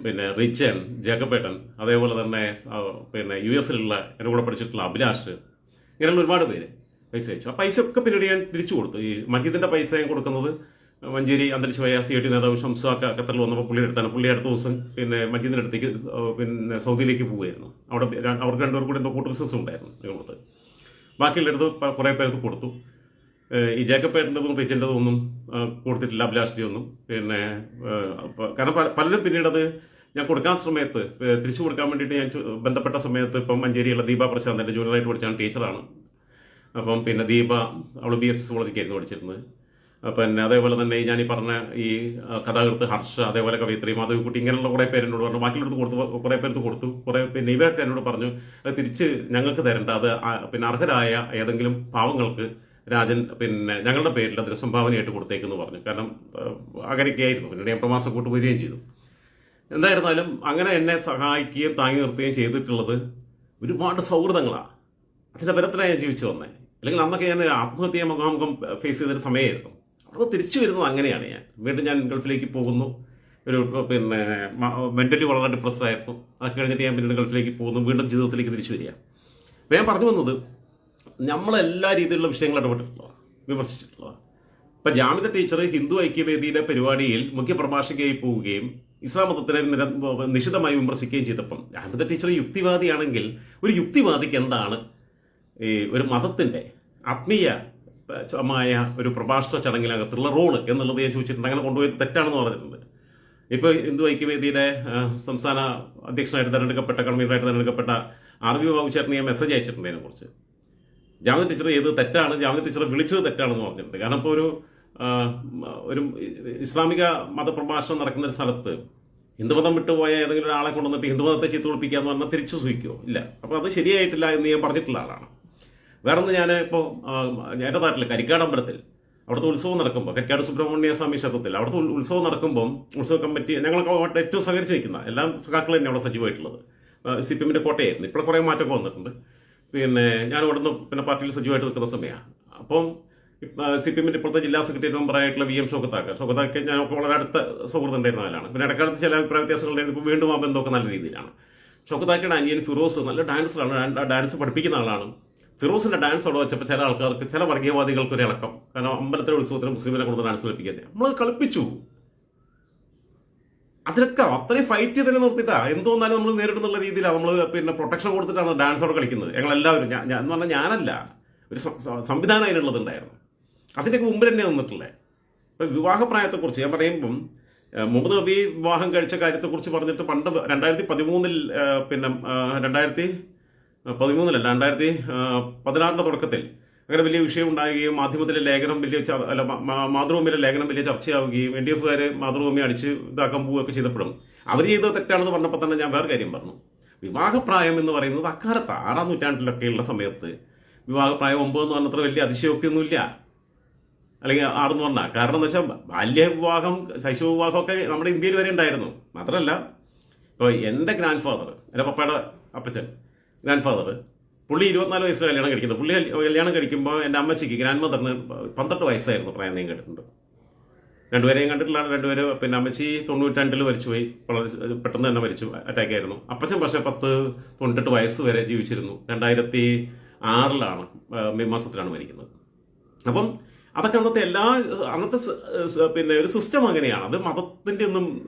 പിന്നെ റിച്ചൻ ജേക്കബേട്ടൻ അതേപോലെ തന്നെ പിന്നെ യു എസിലുള്ള എന്റെ കൂടെ പഠിച്ചിട്ടുള്ള അഭിലാഷ് ഇങ്ങനെയുള്ള ഒരുപാട് പേര് പൈസ അയച്ചു. ആ പൈസ ഒക്കെ പിന്നീട് ഞാൻ തിരിച്ചു കൊടുത്തു. ഈ മജീദിന്റെ പൈസ ഞാൻ കൊടുക്കുന്നത് മഞ്ചേരി അന്തരിച്ചുപോയ സി ഐ ടി നേതാവ് ഷംസാക്ക ഖത്തറിൽ വന്നപ്പോൾ പുള്ളിയുടെ അടുത്താണ് പുള്ളി അടുത്ത ദിവസം പിന്നെ മജീദിന്റെ അടുത്തേക്ക് പിന്നെ സൗദിയിലേക്ക് പോവുകയായിരുന്നു. അവിടെ അവർക്ക് രണ്ടുപേർ കൂടി എന്തോ കൂട്ട് ബിസിനസ് ഉണ്ടായിരുന്നു ഞങ്ങൾക്ക് ബാക്കിയുള്ളടത്ത് കുറേ പേർക്ക് കൊടുത്തു. ഈ ഈ ജേക്കപ്പേട്ടന്റെതും റിച്ചന്റെതും ഒന്നും കൊടുത്തിട്ടില്ല അഭിലാഷിന്റെ ഒന്നും പിന്നെ കാരണം പല- പലരും പിന്നീട് അത് ഞാൻ കൊടുക്കാൻ സമയത്ത് തിരിച്ചു കൊടുക്കാൻ വേണ്ടിയിട്ട് ഞാൻ ബന്ധപ്പെട്ട സമയത്ത് ഇപ്പം മഞ്ചേരിയുള്ള ദീപ പ്രശാന്ത് എന്റെ ജൂനിയറായിട്ട് പഠിച്ചാണ് ടീച്ചറാണ്. അപ്പം പിന്നെ ദീപ അവൾ ബി എസ് കോളേജിലേക്കായിരുന്നു പഠിച്ചിരുന്നത്. പിന്നെ അതേപോലെ തന്നെ ഞാൻ ഈ പറഞ്ഞ ഈ കഥാകൃത്ത് ഹർഷ അതേപോലെ കവിത്രി മാധവിക്കുട്ടി ഇങ്ങനെയുള്ള കുറേ പേര് എന്നോട് പറഞ്ഞു. ബാക്കിയുള്ളടത്ത് കൊടുത്തു കുറേ പേർക്ക് കൊടുത്തു. കുറേ പിന്നെ ഇവരൊക്കെ എന്നോട് പറഞ്ഞു അത് തിരിച്ച് ഞങ്ങൾക്ക് തരേണ്ട. അത് പിന്നെ അർഹരായ ഏതെങ്കിലും പാവങ്ങൾക്ക് രാജൻ പിന്നെ ഞങ്ങളുടെ പേരിൽ അതിന് സംഭാവനയായിട്ട് കൊടുത്തേക്കെന്ന് പറഞ്ഞു. കാരണം അങ്ങനെയൊക്കെയായിരുന്നു. പിന്നീട് ഞാൻ പ്രവാസം കൂട്ട് വരികയും ചെയ്തു. എന്തായിരുന്നാലും അങ്ങനെ എന്നെ സഹായിക്കുകയും താങ്ങി നിർത്തുകയും ചെയ്തിട്ടുള്ളത് ഒരുപാട് സൗഹൃദങ്ങളാണ് അതിന്റെ ബലത്തിലാണ് ഞാൻ ജീവിച്ചു വന്നത് അല്ലെങ്കിൽ അന്നൊക്കെ ഞാൻ ആത്മഹത്യ മുഖാമുഖം ഫേസ് ചെയ്തൊരു സമയമായിരുന്നു. അവിടെ തിരിച്ചു വരുന്നത് അങ്ങനെയാണ് ഞാൻ. വീണ്ടും ഞാൻ ഗൾഫിലേക്ക് പോകുന്നു. ഒരു പിന്നെ മെന്റലി വളരെ ഡിപ്രസ്ഡ് ആയിരുന്നു. അതൊക്കെ കഴിഞ്ഞിട്ട് ഞാൻ പിന്നീട് ഗൾഫിലേക്ക് പോകുന്നു. വീണ്ടും ജീവിതത്തിലേക്ക് തിരിച്ചു വരിക. അപ്പോൾ ഞാൻ പറഞ്ഞു വന്നത് നമ്മളെല്ലാ രീതിയിലുള്ള വിഷയങ്ങൾ ഇടപെട്ടിട്ടുള്ളതാണ്. വിമർശിച്ചിട്ടുള്ളതാണ്. ഇപ്പം ജാമിത ടീച്ചർ ഹിന്ദു ഐക്യവേദിയുടെ പരിപാടിയിൽ മുഖ്യപ്രഭാഷകയായി പോവുകയും ഇസ്ലാം മതത്തിനെ നിശിതമായി വിമർശിക്കുകയും ചെയ്തപ്പം ജാമിത ടീച്ചർ യുക്തിവാദിയാണെങ്കിൽ ഒരു യുക്തിവാദിക്ക് എന്താണ്? ഈ ഒരു മതത്തിന്റെ ആത്മീയമായ ഒരു പ്രഭാഷണ ചടങ്ങിനകത്തുള്ള റോൾ എന്നുള്ളത് ഞാൻ ചോദിച്ചിട്ടുണ്ട്. അങ്ങനെ കൊണ്ടുപോയത് തെറ്റാണെന്ന് പറഞ്ഞിട്ടുണ്ട്. ഇപ്പോൾ ഹിന്ദു ഐക്യവേദിയുടെ സംസ്ഥാന അധ്യക്ഷനായിട്ട് തെരഞ്ഞെടുക്കപ്പെട്ട കൺവീനറായിട്ട് തെരഞ്ഞെടുക്കപ്പെട്ട ആർ വി ബാബു ചേട്ടന് ഞാൻ മെസ്സേജ് അയച്ചിട്ടുണ്ട് അതിനെക്കുറിച്ച്. ജാമ്യ ടീച്ചർ ചെയ്ത് തെറ്റാണ് ജാമ്യ ടീച്ചർ വിളിച്ചത് തെറ്റാണെന്ന് പറഞ്ഞിട്ടുണ്ട്. കാരണം ഇപ്പോൾ ഒരു ഒരു ഇസ്ലാമിക മതപ്രഭാഷണം നടക്കുന്ന ഒരു സ്ഥലത്ത് ഹിന്ദുമതം വിട്ടുപോയ ഏതെങ്കിലും ഒരാളെ കൊണ്ടുവന്നിട്ട് ഹിന്ദുമതത്തെ ചീത്ത എന്ന് പറഞ്ഞാൽ തിരിച്ചു സൂഹിക്കുമോ ഇല്ല. അപ്പോൾ അത് ശരിയായിട്ടില്ല എന്ന് ഞാൻ പറഞ്ഞിട്ടുള്ള ആളാണ്. വേറൊന്ന് ഞാൻ ഇപ്പോൾ എന്റെ നാട്ടിൽ കരിക്കാടമ്പലത്തിൽ അവിടുത്തെ ഉത്സവം നടക്കുമ്പോൾ കരിക്കാട് സുബ്രഹ്മണ്യ സ്വാമി ക്ഷേത്രത്തിൽ അവിടുത്തെ ഉത്സവം നടക്കുമ്പോൾ ഉത്സവ കമ്മിറ്റി ഞങ്ങൾക്ക് ഏറ്റവും സഹകരിച്ച് നിൽക്കുന്ന എല്ലാം സഖാക്കൾ തന്നെ അവിടെ സജീവമായിട്ടുള്ളത്. സി പി എമ്മിന്റെ കോട്ടയായിരുന്നു. ഇപ്പോൾ കുറേ മാറ്റമൊക്കെ വന്നിട്ടുണ്ട്. പിന്നെ ഞാൻ ഇവിടുന്ന് പിന്നെ പാർട്ടിയിൽ സജീവമായിട്ട് നിൽക്കുന്ന സമയമാണ്. അപ്പം സി പി എമ്മിന്റെ ഇപ്പോഴത്തെ ജില്ലാ സെക്രട്ടറി മെമ്പറായിട്ടുള്ള വി എം ഷോക്കത്താക്ക ഷോക്കത്താക്ക ഞാൻ വളരെ അടുത്ത സൗഹൃദം ഉണ്ടായിരുന്ന ആളാണ്. പിന്നെ ഇടക്കാലത്ത് ചില അഭിപ്രായ വ്യത്യാസങ്ങൾ ഉണ്ടായിരുന്നു. ഇപ്പോൾ വീണ്ടും ആ ബന്ധമൊക്കെ നല്ല രീതിയിലാണ്. ഷോക്കത്താക്കയുടെ അനിയൻ ഫിറോസ് നല്ല ഡാൻസറാണ്. ഡാൻസ് പഠിപ്പിക്കുന്ന ആളാണ്. ഫിറോസിന്റെ ഡാൻസ് അവിടെ വെച്ചപ്പോൾ ചില ആൾക്കാർക്ക് ചില വർഗീയവാദികൾക്ക് ഒരു ഇളക്കം. കാരണം അമ്പലത്തിലെ ഉത്സവത്തിന് മുസ്ലിമിനെ കൊണ്ട് ഡാൻസ് കളിപ്പിക്കുന്നത് നമ്മൾ കളിപ്പിച്ചു. അതിലൊക്കെ അത്രയും ഫൈറ്റ് തന്നെ നിർത്തിയിട്ടാ എന്തോന്നാലും നമ്മൾ നേരിടുന്നുള്ള രീതിയിലാണ് നമ്മൾ പിന്നെ പ്രൊട്ടക്ഷൻ കൊടുത്തിട്ടാണ് ഡാൻസ് അവിടെ കളിക്കുന്നത്. ഞങ്ങൾ എല്ലാവരും ഞാൻ എന്ന് പറഞ്ഞാൽ ഞാനല്ല. ഒരു സംവിധാനം അതിനുള്ളതുണ്ടായിരുന്നു അതിന്റെയൊക്കെ മുമ്പിൽ തന്നെ നിന്നിട്ടില്ലേ? ഇപ്പം വിവാഹപ്രായത്തെക്കുറിച്ച് ഞാൻ പറയുമ്പം മുഹമ്മദ് നബി വിവാഹം കഴിച്ച കാര്യത്തെക്കുറിച്ച് പറഞ്ഞിട്ട് പണ്ട് രണ്ടായിരത്തി പതിമൂന്നിൽ പിന്നെ രണ്ടായിരത്തി പതിമൂന്നിലല്ല രണ്ടായിരത്തി പതിനാറിന്റെ തുടക്കത്തിൽ അങ്ങനെ വലിയ വിഷയം ഉണ്ടാകുകയും മാധ്യമത്തിലെ ലേഖനം വലിയ അല്ല മാതൃഭൂമിയിലെ ലേഖനം വലിയ ചർച്ചയാവുകയും എൻ ഡി എഫുകാർ മാതൃഭൂമി അടിച്ച് ഇതാക്കാൻ പോവുകയൊക്കെ ചെയ്തപ്പോഴും അവർ ചെയ്തത് തെറ്റാണെന്ന് പറഞ്ഞപ്പോൾ തന്നെ ഞാൻ വേറെ കാര്യം പറഞ്ഞു. വിവാഹപ്രായം എന്ന് പറയുന്നത് അക്കാലത്ത് ആറാം നൂറ്റാണ്ടിലൊക്കെയുള്ള സമയത്ത് വിവാഹപ്രായം ഒമ്പത് എന്ന് പറഞ്ഞത്ര വലിയ അതിശയോക്തിയൊന്നുമില്ല. അല്ലെങ്കിൽ ആറെന്ന് പറഞ്ഞാൽ. കാരണം എന്ന് വെച്ചാൽ ബാല്യവിവാഹം ശൈശവ വിവാഹമൊക്കെ നമ്മുടെ ഇന്ത്യയിൽ വരെ ഉണ്ടായിരുന്നു. മാത്രമല്ല ഇപ്പോൾ എന്റെ ഗ്രാൻഡ് ഫാദർ എന്റെ പപ്പയുടെ അപ്പച്ചൻ ഗ്രാൻഡ് ഫാദർ പുള്ളി ഇരുപത്തിനാല് വയസ്സിൽ കല്യാണം കഴിക്കുന്നത് പുള്ളി കല്യ- കല്യാണം കഴിക്കുമ്പോൾ എന്റെ അമ്മച്ചിക്ക് ഗ്രാൻഡ് മദറിന് പന്ത്രണ്ട് വയസ്സായിരുന്നു പ്രായം ഞാൻ കേട്ടിട്ടുണ്ട് രണ്ടുപേരെയും കണ്ടിട്ടില്ല. രണ്ടുപേരും പിന്നെ അമ്മച്ചി തൊണ്ണൂറ്റിരണ്ടിൽ മരിച്ചുപോയി. വളരെ പെട്ടെന്ന് തന്നെ മരിച്ചു. അറ്റാക്ക് ആയിരുന്നു. അപ്പച്ചൻ പക്ഷേ പത്ത് തൊണ്ണൂറ്റെട്ട് വയസ്സ് വരെ ജീവിച്ചിരുന്നു. രണ്ടായിരത്തി ആറിലാണ് മെയ് മാസത്തിലാണ് മരിക്കുന്നത്. അപ്പം അതൊക്കെ അന്നത്തെ എല്ലാ അന്നത്തെ പിന്നെ ഒരു സിസ്റ്റം അങ്ങനെയാണ്. അത് മതത്തിന്റെ ഒന്നും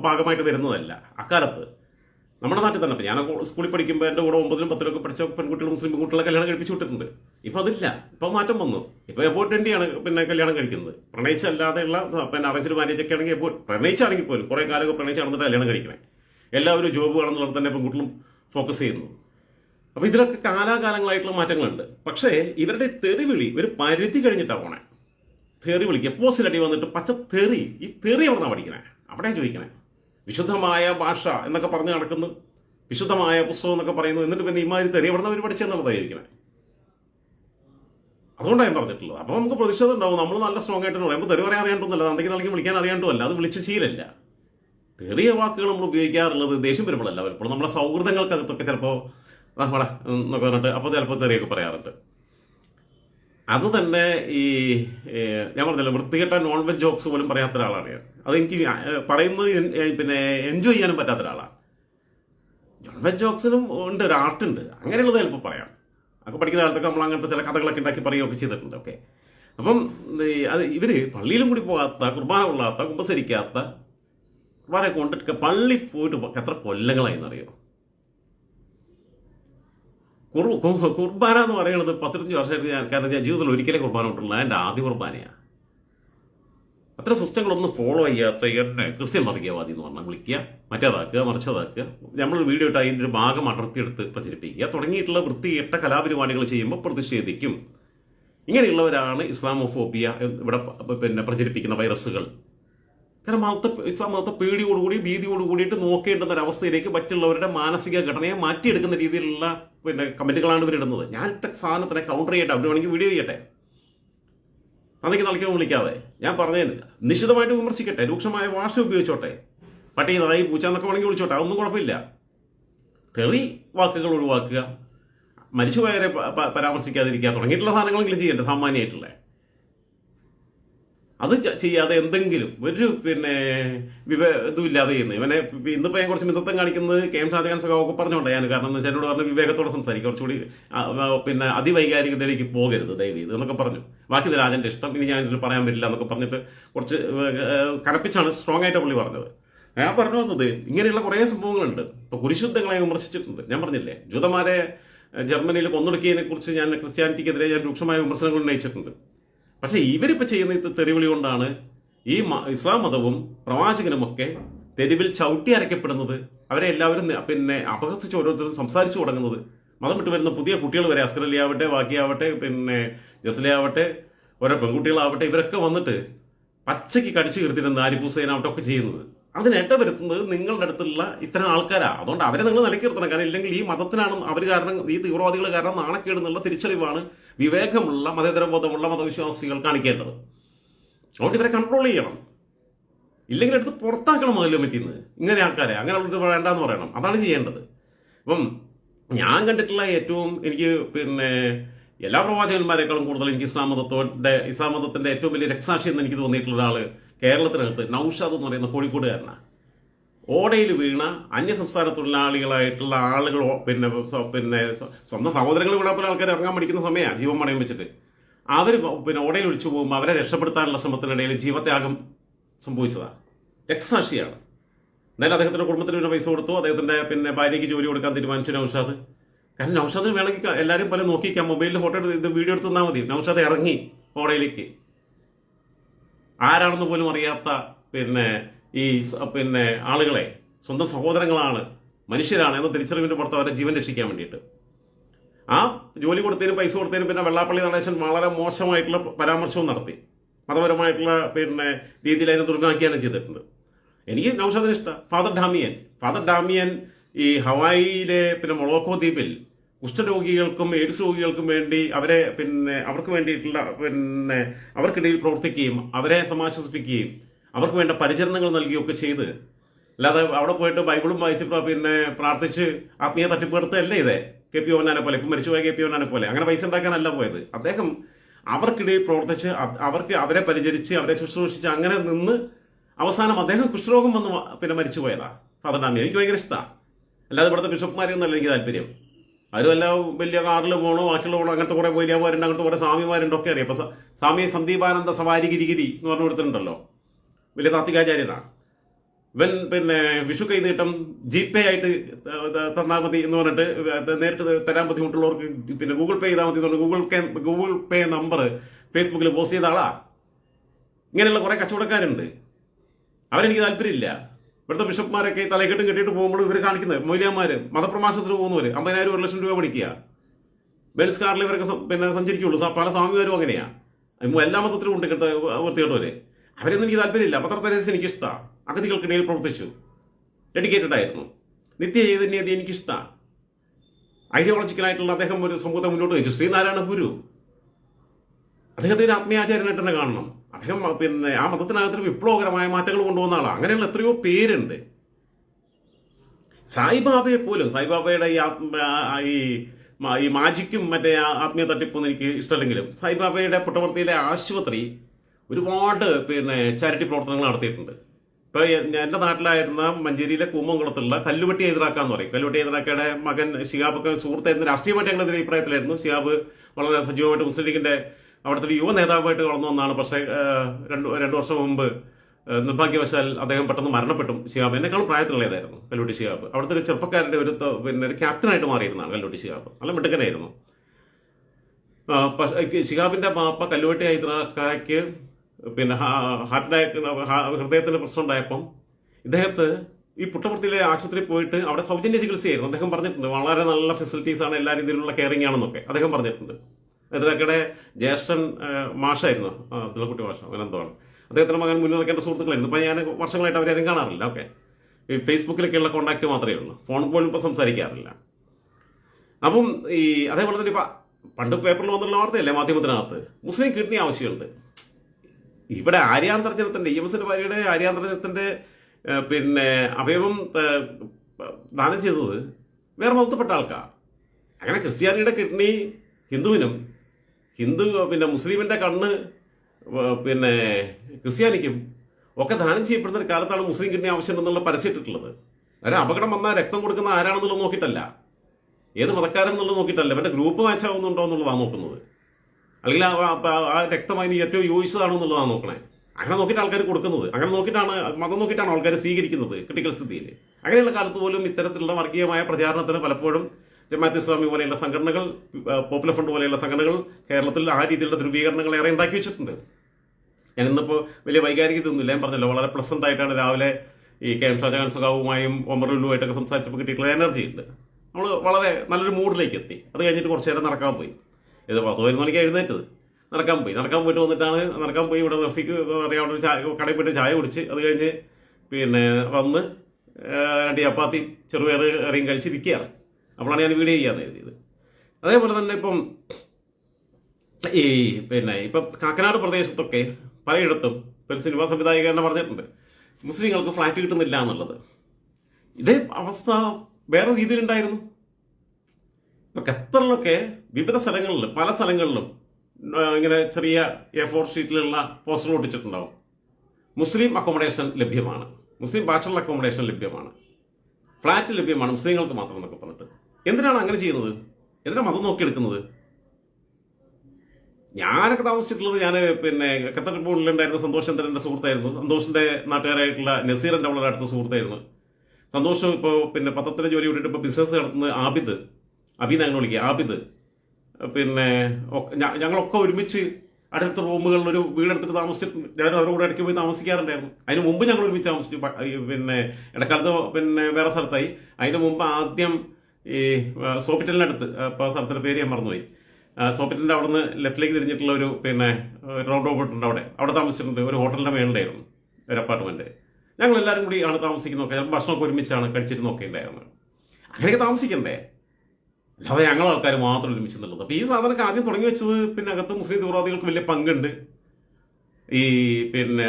ഭാഗമായിട്ട് വരുന്നതല്ല. അക്കാലത്ത് നമ്മുടെ നാട്ടിൽ തന്നെ. ഞാൻ സ്കൂളിൽ പഠിക്കുമ്പോൾ എന്റെ കൂടെ ഒമ്പതിലും പത്തിലൊക്കെ പഠിച്ച പെൺകുട്ടികളും മുസ്ലിം പെൺകുട്ടികളെ കല്യാണം കഴിപ്പിച്ചു വിട്ടിട്ടുണ്ട്. ഇപ്പൊ അതില്ല. ഇപ്പൊ മാറ്റം വന്നു. ഇപ്പൊ ആണ് പിന്നെ കല്യാണം കഴിക്കുന്നത്. പ്രണയിച്ചല്ലാതെയുള്ള പിന്നെ അറേഞ്ച്ഡ് മാരേജ് ഒക്കെ ആണെങ്കിൽ എബോർട്ട് പ്രണയിച്ചാണെങ്കിൽ പോലും കുറേ കാലമൊക്കെ പ്രണയിച്ച് നടന്നിട്ട് കല്യാണം കഴിക്കണേ. എല്ലാവരും ജോബ് വേണമെന്നുള്ളത് തന്നെ പെൺകുട്ടികളും ഫോക്കസ് ചെയ്യുന്നു. അപ്പൊ ഇതിലൊക്കെ കാലാകാലങ്ങളായിട്ടുള്ള മാറ്റങ്ങളുണ്ട്. പക്ഷേ ഇവരുടെ തെറിവിളി ഒരു പരിധി കഴിഞ്ഞിട്ടാണ് പോണേ. തെറി വിളിക്കുക പോസിലടി വന്നിട്ട് പച്ച തെറി ഈ തെറി എവിടെ നിന്നാണ് പഠിക്കണേ? അവിടെ ചോദിക്കണേ. വിശുദ്ധമായ ഭാഷ എന്നൊക്കെ പറഞ്ഞ് നടക്കുന്നു. വിശുദ്ധമായ പുസ്തകം എന്നൊക്കെ പറയുന്നു. എന്നിട്ട് പിന്നെ ഇമാതിരി തെറി എവിടെ നിന്ന് അവർ പഠിച്ചെന്നുള്ളതാണ് ചോദിക്കണേ. അതുകൊണ്ടാണ് ഞാൻ പറഞ്ഞിട്ടുള്ളത്. അപ്പോൾ നമുക്ക് പ്രതിഷേധം ഉണ്ടാവും. നമ്മൾ നല്ല സ്ട്രോങ് ആയിട്ട് പറയുമ്പോൾ തെറി പറയാൻ അറിയാണ്ടൊന്നുമല്ല അന്തെങ്കിലും നൽകി വിളിക്കാൻ അറിയാണ്ടുമല്ല. അത് വിളിച്ച് ശീലല്ല. തെറിയ വാക്കുകൾ നമ്മൾ ഉപയോഗിക്കാറുള്ളത് ദേഷ്യം വരുമ്പോഴല്ല. പലപ്പോഴും നമ്മളെ സൗഹൃദങ്ങൾക്കകത്തൊക്കെ ചിലപ്പോൾ നമ്മളെ എന്നൊക്കെ പറഞ്ഞിട്ട് അപ്പോൾ ചിലപ്പോൾ തെറിയൊക്കെ പറയാറുണ്ട്. അത് തന്നെ ഈ ഞാൻ പറഞ്ഞല്ലോ വൃത്തികെട്ട നോൺ വെജ് ജോക്സ് പോലും പറയാത്ത ഒരാളാണ് ഞാൻ. അതെനിക്ക് എനിക്ക് പറയുന്നത് പിന്നെ എൻജോയ് ചെയ്യാനും പറ്റാത്ത ഒരാളാണ്. നോൺ വെജ് ജോക്സിനും ഉണ്ട് ഒരു ആർട്ടുണ്ട് അങ്ങനെയുള്ളത് ചിലപ്പോൾ പറയാം. ഒക്കെ പഠിക്കുന്ന കാലത്തൊക്കെ നമ്മൾ അങ്ങനത്തെ ചില കഥകളൊക്കെ ഉണ്ടാക്കി പറയുകയൊക്കെ ചെയ്തിട്ടുണ്ട്. ഓക്കെ അപ്പം അത് ഇവർ പള്ളിയിലും കൂടി പോകാത്ത കുർബാന കൊള്ളാത്ത കുമ്പസരിക്കാത്ത കുർബാന കൊണ്ടിട്ട് പള്ളി പോയിട്ട് എത്ര കൊല്ലങ്ങളായി എന്നറിയോ? കുർബാന എന്ന് പറയുന്നത് പത്തിരുപത്തഞ്ച് വർഷമായിട്ട് ഞാൻ കാരണം ഞാൻ ജീവിതത്തിൽ ഒരിക്കലേ കുർബാന കൊണ്ടുള്ള എന്റെ ആദ്യ കുർബാനയാണ് അത്ര സിസ്റ്റങ്ങളൊന്നും ഫോളോ ചെയ്യാത്ത എന്നെ ക്രിസ്ത്യൻ വർഗീയവാദി എന്ന് പറഞ്ഞാൽ വിളിക്കുക. മറ്റേതാക്കുക മറിച്ചതാക്കുക. നമ്മൾ വീഡിയോ ഇട്ട് അതിന്റെ ഒരു ഭാഗം അടർത്തിയെടുത്ത് പ്രചരിപ്പിക്കുക. തുടങ്ങിയിട്ടുള്ള വൃത്തിയിട്ട കലാപരിപാടികൾ ചെയ്യുമ്പോൾ പ്രതിഷേധിക്കും. ഇങ്ങനെയുള്ളവരാണ് ഇസ്ലാമോഫോബിയ ഇവിടെ പിന്നെ പ്രചരിപ്പിക്കുന്ന വൈറസുകൾ. കാരണം മതത്തെ ഇസ്ലാം മതത്തെ പേടിയോടുകൂടി ഭീതിയോട് കൂടിയിട്ട് നോക്കേണ്ടുന്ന ഒരു അവസ്ഥയിലേക്ക് മറ്റുള്ളവരുടെ മാനസിക ഘടനയെ മാറ്റിയെടുക്കുന്ന രീതിയിലുള്ള പിന്നെ കമന്റുകളാണ് ഇവരിടുന്നത് ഞാൻ സാധനത്തിനെ കൗണ്ടർ ചെയ്യട്ടെ? അവർ വേണമെങ്കിൽ വീഡിയോ ചെയ്യട്ടെ? അതൊക്കെ നൽകാൻ വിളിക്കാതെ. ഞാൻ പറഞ്ഞതിന് നിശിതമായിട്ട് വിമർശിക്കട്ടെ. രൂക്ഷമായ ഭാഷ ഉപയോഗിച്ചോട്ടെ. പട്ടി നായി പൂച്ച എന്നൊക്കെ വേണമെങ്കിൽ വിളിച്ചോട്ടെ. അതൊന്നും കുഴപ്പമില്ല. തെറി വാക്കുകൾ ഒഴിവാക്കുക. മരിച്ചുപോയവരെ പരാമർശിക്കാതിരിക്കുക. തുടങ്ങിയിട്ടുള്ള സാധനങ്ങളെങ്കിലും ചെയ്യട്ടെ സാമാന്യമായിട്ടുള്ള. അത് ചെയ്യാതെ എന്തെങ്കിലും ഒരു പിന്നെ വിവ ഇതുമില്ലാതെ ചെയ്യുന്നത് ഇവനെ ഇന്നിപ്പോൾ ഞാൻ കുറച്ച് മിതത്വം കാണിക്കുന്നത് കെ എം ഷാജഹാൻ സഖാവൊക്കെ പറഞ്ഞോട്ടെ ഞാൻ കാരണം എന്ന് വെച്ചാൽ എന്നോട് വിവേകത്തോടെ സംസാരിക്കും. കുറച്ചുകൂടി പിന്നെ അതിവൈകാരികതയിലേക്ക് പോകരുത് ദയവ് ഇത് എന്നൊക്കെ പറഞ്ഞു. ബാക്കി രാജന്റെ ഇഷ്ടം. ഇനി ഞാൻ ഇതിൽ പറയാൻ പറ്റില്ല എന്നൊക്കെ പറഞ്ഞിട്ട് കുറച്ച് കനപ്പിച്ചാണ് സ്ട്രോങ് ആയിട്ട് പുള്ളി പറഞ്ഞത്. ഞാൻ പറഞ്ഞു വന്നത് ഇങ്ങനെയുള്ള കുറേ സംഭവങ്ങളുണ്ട്. ഇപ്പൊ കുരിശുദ്ധങ്ങളെ വിമർശിച്ചിട്ടുണ്ട്. ഞാൻ പറഞ്ഞില്ലേ ജൂതന്മാരെ ജർമ്മനിയിൽ കൊന്നൊടുക്കിയതിനെ കുറിച്ച് ഞാൻ ക്രിസ്ത്യാനിറ്റിക്കെതിരെ ഞാൻ രൂക്ഷമായ വിമർശനങ്ങൾ ഉന്നയിച്ചിട്ടുണ്ട്. പക്ഷെ ഇവരിപ്പോൾ ചെയ്യുന്ന ഇത് കൊണ്ടാണ് ഈ ഇസ്ലാം മതവും പ്രവാചകനുമൊക്കെ തെരുവിൽ ചവിട്ടി അരയ്ക്കപ്പെടുന്നത്. അവരെ എല്ലാവരും പിന്നെ അപഹസിച്ച് ഓരോരുത്തരും സംസാരിച്ചു തുടങ്ങുന്നത്. മതം വിട്ട് വരുന്ന പുതിയ കുട്ടികൾ വരെ അസ്കർ അലി ആവട്ടെ ബാക്കിയാവട്ടെ പിന്നെ ജസ്ലി ആവട്ടെ ഓരോ പെൺകുട്ടികളാവട്ടെ ഇവരൊക്കെ വന്നിട്ട് പച്ചയ്ക്ക് കടിച്ചു കീർത്തിരുന്ന ആരിഫ് ഹുസൈൻ ആവട്ടെ ഒക്കെ ചെയ്യുന്നത്. അതിനിട്ട വരുത്തുന്നത് നിങ്ങളുടെ അടുത്തുള്ള ഇത്തരം ആൾക്കാരാണ് അതുകൊണ്ട് അവരെ നിങ്ങൾ നിലക്കിരുത്തണം കാരണം ഇല്ലെങ്കിൽ ഈ മതത്തിനാണ് അവർ കാരണം ഈ തീവ്രവാദികൾ കാരണം നാണക്കേട് എന്നുള്ള തിരിച്ചറിവാണ് വിവേകമുള്ള മതേതര ബോധമുള്ള മതവിശ്വാസികൾ കാണിക്കേണ്ടത്. അതുകൊണ്ട് ഇവരെ കൺട്രോൾ ചെയ്യണം. ഇല്ലെങ്കിൽ എടുത്ത് പുറത്താക്കണം മുതൽ പറ്റുന്നത് ഇങ്ങനെ ആൾക്കാരെ. അങ്ങനെ അവർക്ക് വേണ്ടെന്ന് പറയണം. അതാണ് ചെയ്യേണ്ടത്. അപ്പം ഞാൻ കണ്ടിട്ടുള്ള ഏറ്റവും എനിക്ക് പിന്നെ എല്ലാ പ്രവാചകന്മാരെക്കാളും കൂടുതൽ എനിക്ക് ഇസ്ലാം മതത്തോടെ ഇസ്ലാം മതത്തിന്റെ ഏറ്റവും വലിയ രക്സാക്ഷി എന്ന് എനിക്ക് തോന്നിയിട്ടുള്ള ഒരാൾ കേരളത്തിനകത്ത് നൌഷാദ് എന്ന് പറയുന്ന കോഴിക്കോടുകാരനാണ് ഓടയിൽ വീണ അന്യസംസ്ഥാന തൊഴിലാളികളായിട്ടുള്ള ആളുകൾ പിന്നെ പിന്നെ സ്വ- സ്വന്തം സഹോദരങ്ങൾ കൂടെ പോലെ ആൾക്കാർ ഇറങ്ങാൻ പഠിക്കുന്ന സമയമാണ് ജീവൻ പണയം വെച്ചിട്ട്. അവർ പിന്നെ ഓടയിൽ ഒഴിച്ചു പോകുമ്പോൾ അവരെ രക്ഷപ്പെടുത്താനുള്ള ശ്രമത്തിനിടയിൽ ജീവത്യാഗം സംഭവിച്ചതാണ് രക്തസാക്ഷിയാണ്. എന്നാലും അദ്ദേഹത്തിന്റെ കുടുംബത്തിന് പിന്നെ പൈസ കൊടുത്തു അദ്ദേഹത്തിന്റെ പിന്നെ ഭാര്യയ്ക്ക് ജോലി കൊടുക്കാൻ തീരുമാനിച്ചു നൌഷാദ്. കാരണം നൌഷാദിന് വേണമെങ്കിൽ എല്ലാവരും പോലെ നോക്കിക്കാം മൊബൈലിൽ ഫോട്ടോ എടുത്ത് വീഡിയോ എടുത്ത് തന്നാൽ മതി. നൌഷാദ് ഇറങ്ങി ഓടയിലേക്ക്. ആരാണെന്ന് പോലും അറിയാത്ത പിന്നെ ഈ പിന്നെ ആളുകളെ സ്വന്തം സഹോദരങ്ങളാണ് മനുഷ്യരാണ് എന്ന തിരിച്ചറിവിന്റെ പുറത്ത് അവരെ ജീവൻ രക്ഷിക്കാൻ വേണ്ടിയിട്ട്. ആ ജോലി കൊടുത്തതിനും പൈസ കൊടുത്തതിനും പിന്നെ വെള്ളാപ്പള്ളി നടേശൻ വളരെ മോശമായിട്ടുള്ള പരാമർശവും നടത്തി. മതപരമായിട്ടുള്ള പിന്നെ രീതിയിൽ അതിനെ ദുർഗാഖ്യാനം ചെയ്തിട്ടുണ്ട്. എനിക്ക് നൌഷാദിന് ഇഷ്ടം. Father Damian. ഫാദർ ഡാമിയൻ ഈ ഹവായിയിലെ പിന്നെ മൊളോക്കോ ദ്വീപിൽ കുഷ്ഠരോഗികൾക്കും എയ്ഡ്സ് രോഗികൾക്കും വേണ്ടി അവരെ പിന്നെ അവർക്ക് വേണ്ടിയിട്ടുള്ള പിന്നെ അവർക്കിടയിൽ പ്രവർത്തിക്കുകയും അവരെ സമാശ്വസിപ്പിക്കുകയും അവർക്ക് വേണ്ട പരിചരണങ്ങൾ നൽകുകയൊക്കെ ചെയ്ത്. അല്ലാതെ അവിടെ പോയിട്ട് ബൈബിളും വായിച്ച് പിന്നെ പ്രാർത്ഥിച്ച് ആത്മീയ തട്ടിപ്പെടുത്തല്ലേ ഇതേ? കെ പി ഓനാനെ പോലെ ഇപ്പം മരിച്ചുപോയ കെ പി ഓനാനെ പോലെ. അങ്ങനെ പൈസ ഉണ്ടാക്കാനല്ല പോയത്. അദ്ദേഹം അവർക്കിടയിൽ പ്രവർത്തിച്ച് അവർക്ക് അവരെ പരിചരിച്ച് അവരെ ശുശ്രൂഷിച്ച് അങ്ങനെ നിന്ന് അവസാനം അദ്ദേഹം കുഷ്ഠരോഗം വന്ന് പിന്നെ മരിച്ചു പോയതാ ഫാദർ ഡാമി എനിക്ക് ഭയങ്കര ഇഷ്ടമാണ് അല്ലാതെ ഇവിടുത്തെ ബിഷപ്പ്മാരെയൊന്നും അല്ല എനിക്ക് താല്പര്യം. ആരും എല്ലാം വലിയ കാറിൽ പോകണോ ബാക്കിയുള്ള പോകണോ അങ്ങനത്തെ കുറെ വലിയമാരുണ്ട് അങ്ങനത്തെ കുറെ സ്വാമിമാരുണ്ട് ഒക്കെ അറിയാം. ഇപ്പൊ സ- സ്വാമി സന്ദീപാനന്ദ സവാരി ഗിരിഗിരി എന്ന് പറഞ്ഞു കൊടുത്തിട്ടുണ്ടല്ലോ. വലിയ താത്വികാചാര്യനാണ് ഇവൻ പിന്നെ വിഷു കൈനീട്ടം ജി പേ ആയിട്ട് തന്നാൽ മതി എന്ന് പറഞ്ഞിട്ട് നേരിട്ട് തരാൻ ബുദ്ധിമുട്ടുള്ളവർക്ക് പിന്നെ ഗൂഗിൾ പേ ചെയ്താൽ മതി എന്ന് Google pay Google pay number ഫേസ്ബുക്കിൽ പോസ്റ്റ് ചെയ്ത ആളാ. ഇങ്ങനെയുള്ള കുറെ കച്ചവടക്കാരുണ്ട്. അവരെനിക്ക് താല്പര്യമില്ല. ഇവിടുത്തെ ബിഷപ്പ്മാരൊക്കെ തലക്കെട്ടും കെട്ടിയിട്ട് പോകുമ്പോൾ ഇവർ കാണിക്കുന്നത് മൊയ്ലിയന്മാര് മതപ്രമാശത്തിന് പോകുന്നവര് അമ്പതിനായിരം ഒരു ലക്ഷം രൂപ പഠിക്കുക. ബെൽസ് കാറിൽ ഇവരൊക്കെ പിന്നെ സഞ്ചരിക്കുള്ളൂ. പല സ്വാമിമാരും അങ്ങനെയാ. ഉം, എല്ലാ മതത്തിലും ഉണ്ട് ഇവിടുത്തെ വൃത്തികെട്ടവര്. അവരൊന്നും എനിക്ക് താല്പര്യമില്ല. പത്ര തെരേസ് എനിക്ക് ഇഷ്ടമാണ് അഗതികൾക്കിടയിൽ പ്രവർത്തിച്ചു. ഡെഡിക്കേറ്റഡ് ആയിരുന്നു. നിത്യ ചൈതന്യത എനിക്കിഷ്ടമാണ് ഐഡിയോളജിക്കലായിട്ടുള്ള അദ്ദേഹം ഒരു സമൂഹത്തെ മുന്നോട്ട് വെച്ചു ശ്രീനാരായണ ഗുരു. അദ്ദേഹത്തെ ഒരു ആത്മീയാചാര്യനായിട്ട് തന്നെ കാണണം. അദ്ദേഹം പിന്നെ ആ മതത്തിനകത്ത് വിപ്ലവകരമായ മാറ്റങ്ങൾ കൊണ്ടുവന്ന ആളാണ് അങ്ങനെയുള്ള എത്രയോ പേരുണ്ട്. സായിബാബയെ പോലും സായിബാബയുടെ ഈ ഈ ഈ മാജിക്കും മറ്റേ ആത്മീയ തട്ടിപ്പൊന്നും എനിക്ക് ഇഷ്ടമല്ലെങ്കിലും സായിബാബയുടെ പുട്ടപർത്തിയിലെ ആശുപത്രി ഒരുപാട് പിന്നെ ചാരിറ്റി പ്രവർത്തനങ്ങൾ നടത്തിയിട്ടുണ്ട്. ഇപ്പൊ എന്റെ നാട്ടിലായിരുന്ന മഞ്ചേരിയിലെ കൂമംകുളത്തുള്ള കല്ലുവെട്ടി എതിരാക്ക എന്ന് പറയും. കല്ലുവെട്ടി എതിരാക്കയുടെ മകൻ ഷിഹാബൊക്കെ സുഹൃത്തായിരുന്നു രാഷ്ട്രീയമായിട്ട് ഞങ്ങൾ അഭിപ്രായത്തിലായിരുന്നു ഷിഹാബ് വളരെ സജീവമായിട്ട് മുസ്ലിം ലീഗിന്റെ അവിടുത്തെ ഒരു യുവ നേതാവായിട്ട് വളർന്നു വന്നാണ് പക്ഷേ രണ്ട് രണ്ട് വർഷം മുമ്പ് നിർഭാഗ്യവശാൽ അദ്ദേഹം പെട്ടെന്ന് മരണപ്പെട്ടു. ഷിഹാബ് എന്നെക്കാളും പ്രായത്തിലുള്ളതായിരുന്നു കല്ലൂട്ടി ഷിഹാബ്. അവിടുത്തെ ഒരു ചെറുപ്പക്കാരന്റെ ഒരു പിന്നെ ഒരു ക്യാപ്റ്റനായിട്ട് മാറിയിരുന്നതാണ് കല്ലൂട്ടി ഷിഹാബ്. നല്ല മിടുക്കനായിരുന്നു. ഷിഹാബിന്റെ പാപ്പ കല്ലുവെട്ടി ഹൈദ്രാക്കായ്ക്ക് പിന്നെ ഹാർട്ട് അറ്റാക്ക് ഹൃദയത്തിന് പ്രശ്നം ഉണ്ടായപ്പം ഇദ്ദേഹത്തെ ഈ പുട്ടപുറത്തിലെ ആശുപത്രിയിൽ പോയിട്ട് അവിടെ സൗജന്യ ചികിത്സയായിരുന്നു. അദ്ദേഹം പറഞ്ഞിട്ടുണ്ട് വളരെ നല്ല ഫെസിലിറ്റീസ് ആണ് എല്ലാ രീതിയിലുള്ള കെയറിംഗ് ആണെന്നൊക്കെ. അദ്ദേഹം പറഞ്ഞിട്ടുണ്ട്. ഹൈദരാക്കയുടെ ജ്യേഷ്ഠൻ മാഷായിരുന്നു. തിളക്കുട്ടി മാഷ അങ്ങനെ അദ്ദേഹത്തിന്റെ മകൻ മുന്നിറക്കേണ്ട സുഹൃത്തുക്കളായിരുന്നു. ഇപ്പം ഞാൻ വർഷങ്ങളായിട്ട് അവരെയും കാണാറില്ല. ഓക്കെ. ഈ ഫേസ്ബുക്കിലൊക്കെയുള്ള കോൺടാക്ട് മാത്രമേ ഉള്ളൂ. ഫോൺ പോലും ഇപ്പോൾ സംസാരിക്കാറില്ല. അപ്പം ഈ അതേപോലെ തന്നെ ഇപ്പം പണ്ട് പേപ്പറിൽ വന്നുള്ള വാർത്തയല്ലേ മാധ്യമത്തിനകത്ത്? മുസ്ലിം കിഡ്നി ആവശ്യമുണ്ട്. ഇവിടെ ആര്യാന്തർജനത്തിന്റെ ഇ എം എസിന്റെ ഭാര്യയുടെ ആര്യാന്തർജനത്തിന്റെ പിന്നെ അവയവം ദാനം ചെയ്തത് വേറെ മതത്തിൽപ്പെട്ട ആൾക്കാ. അങ്ങനെ ക്രിസ്ത്യാനിയുടെ കിഡ്നി ഹിന്ദുവിനും ഹിന്ദു പിന്നെ മുസ്ലിമിന്റെ കണ്ണ് പിന്നെ ക്രിസ്ത്യാനിക്കും ഒക്കെ ദാനം ചെയ്യപ്പെടുന്ന ഒരു കാലത്താണ് മുസ്ലിം കിഡ്നി ആവശ്യമുണ്ടെന്നുള്ള പരസ്യം ഇട്ടിട്ടുള്ളത്. ഒരു അപകടം വന്നാൽ രക്തം കൊടുക്കുന്ന ആരാണെന്നുള്ളത് നോക്കിയിട്ടല്ല. ഏത് മതക്കാരൻ എന്നുള്ളത് നോക്കിയിട്ടല്ല. അവന്റെ ഗ്രൂപ്പ് മാച്ച് ആവുന്നുണ്ടോ എന്നുള്ളതാണ് നോക്കുന്നത്. അല്ലെങ്കിൽ ആ- രക്തമായി ഏറ്റവും യോജിച്ചതാണോ എന്നുള്ളതാണ് നോക്കണേ. അങ്ങനെ നോക്കിയിട്ട് ആൾക്കാർ കൊടുക്കുന്നത്. അങ്ങനെ നോക്കിയിട്ടാണ് മതം നോക്കിയിട്ടാണ് ആൾക്കാർ സ്വീകരിക്കുന്നത് ക്രിട്ടിക്കൽ സ്ഥിതിയിൽ. അങ്ങനെയുള്ള കാലത്ത് പോലും ഇത്തരത്തിലുള്ള വർഗീയമായ പ്രചാരണത്തിന് പലപ്പോഴും ജമാഅത്ത് ഇസ്ലാമി പോലെയുള്ള സംഘടനകൾ പോപ്പുലർ ഫ്രണ്ട് പോലെയുള്ള സംഘടനകൾ കേരളത്തിൽ ആ രീതിയിലുള്ള ധ്രുവീകരണങ്ങൾ ഏറെ ഉണ്ടാക്കി വെച്ചിട്ടുണ്ട്. ഞാൻ ഇന്നിപ്പോൾ വലിയ വൈകാരികതൊന്നുമില്ല ഞാൻ പറഞ്ഞല്ലോ വളരെ പ്ലസന്റ് ആയിട്ടാണ് രാവിലെ ഈ കെ എം ഷാജഹാൻ സുഖാവുമായും ഒമറുലുമായിട്ടൊക്കെ സംസാരിച്ചപ്പോൾ കിട്ടിയിട്ടുള്ള എനർജി ഉണ്ട്. നമ്മൾ വളരെ നല്ലൊരു മൂഡിലേക്ക് എത്തി. അത് കഴിഞ്ഞിട്ട് കുറച്ച് നേരം നടക്കാൻ പോയി. ഇത് പത്ത് പതിനൊന്ന് മണിക്ക് എഴുന്നേറ്റത്. നടക്കാൻ പോയി. നടക്കാൻ പോയിട്ട് വന്നിട്ടാണ് നടക്കാൻ പോയി ഇവിടെ റഫീക്ക് പറയാം അവിടെ ചായ കടയിൽ പോയിട്ട് ചായ കുടിച്ച് അത് കഴിഞ്ഞ് പിന്നെ വന്ന് രണ്ട് ചപ്പാത്തി ചെറുപയർ കറിയും കഴിച്ചിരിക്കുകയാണ് അപ്പോഴാണ് ഞാൻ വീഡിയോ ചെയ്യാതെ എഴുതിയത് അതേപോലെ തന്നെ ഇപ്പം ഈ പിന്നെ ഇപ്പം കാക്കനാട് പ്രദേശത്തൊക്കെ പലയിടത്തും ഒരു സിനിമാ സംവിധായകൻ തന്നെ പറഞ്ഞിട്ടുണ്ട്. മുസ്ലിങ്ങൾക്ക് ഫ്ലാറ്റ് കിട്ടുന്നില്ല എന്നുള്ളത്. ഇതേ അവസ്ഥ വേറെ രീതിയിലുണ്ടായിരുന്നു. ഇപ്പൊ ഖത്തറിലൊക്കെ വിവിധ സ്ഥലങ്ങളിൽ പല സ്ഥലങ്ങളിലും ഇങ്ങനെ ചെറിയ എ ഫോർ ഷീറ്റിലുള്ള പോസ്റ്റർ ഒട്ടിച്ചിട്ടുണ്ടാവും. മുസ്ലിം അക്കോമഡേഷൻ ലഭ്യമാണ്. മുസ്ലിം ബാച്ചലർ അക്കോമഡേഷൻ ലഭ്യമാണ്. ഫ്ലാറ്റ് ലഭ്യമാണ് മുസ്ലിങ്ങൾക്ക് മാത്രം എന്നൊക്കെ പറഞ്ഞിട്ട്. എന്തിനാണ് അങ്ങനെ ചെയ്യുന്നത്? എന്തിനാണ് മതം നോക്കിയെടുക്കുന്നത് ഞാനൊക്കെ താമസിച്ചിട്ടുള്ളത് ഞാൻ പിന്നെ ഖത്തർ ബോർഡിലുണ്ടായിരുന്ന സന്തോഷ് ചന്ദ്രന്റെ സുഹൃത്തായിരുന്നു. സന്തോഷിന്റെ നാട്ടുകാരായിട്ടുള്ള നസീറിന്റെ വളരെ അടുത്ത സുഹൃത്തായിരുന്നു. സന്തോഷം ഇപ്പോൾ പിന്നെ പത്രത്തിലെ ജോലി വിട്ടിട്ട് ഇപ്പോൾ ബിസിനസ് നടത്തുന്ന ആബിദ് അബീദ് അങ്ങനെ വിളിക്കുക ആബിദ്. പിന്നെ ഞങ്ങളൊക്കെ ഒരുമിച്ച് അടുത്ത റൂമുകളിൽ ഒരു വീടെടുത്തിട്ട് താമസിച്ചിട്ടുണ്ട്. ഞാൻ അവരുടെ കൂടെ ഇടയ്ക്ക് പോയി താമസിക്കാറുണ്ടായിരുന്നു. അതിന് മുമ്പ് ഞങ്ങൾ ഒരുമിച്ച് താമസിച്ചു. പിന്നെ ഇടക്കാലത്ത് പിന്നെ വേറെ സ്ഥലത്തായി. അതിന് മുമ്പ് ആദ്യം ഈ സോപ്പിറ്റലിനടുത്ത് അപ്പോൾ ആ സ്ഥലത്തിന്റെ പേര് ഞാൻ മറന്നുപോയി. സോപ്പിറ്റലിന്റെ അവിടുന്ന് ലെഫ്റ്റിലേക്ക് തിരിഞ്ഞിട്ടുള്ള ഒരു പിന്നെ റൗണ്ട് റോബോട്ട് ഉണ്ട് അവിടെ. അവിടെ താമസിച്ചിട്ടുണ്ട്. ഒരു ഹോട്ടലിന്റെ മേളിലായിരുന്നു ഒരു അപ്പാർട്ട്മെന്റ് ഞങ്ങൾ എല്ലാവരും കൂടി ആണ് താമസിക്കുന്നതൊക്കെ ഭക്ഷണമൊക്കെ ഒരുമിച്ചാണ് കഴിച്ചിട്ട് ഉണ്ടായിരുന്നു അങ്ങനെയൊക്കെ താമസിക്കണ്ടേ? അല്ലാതെ ഞങ്ങൾ ആൾക്കാർ മാത്രം ഒരുമിച്ച് എന്നുള്ളത് അപ്പോൾ ഈ സാധനമൊക്കെ ആദ്യം തുടങ്ങി വെച്ചത് പിന്നെ അകത്ത് മുസ്ലിം തീവ്രവാദികൾക്ക് വലിയ പങ്കുണ്ട്. ഈ പിന്നെ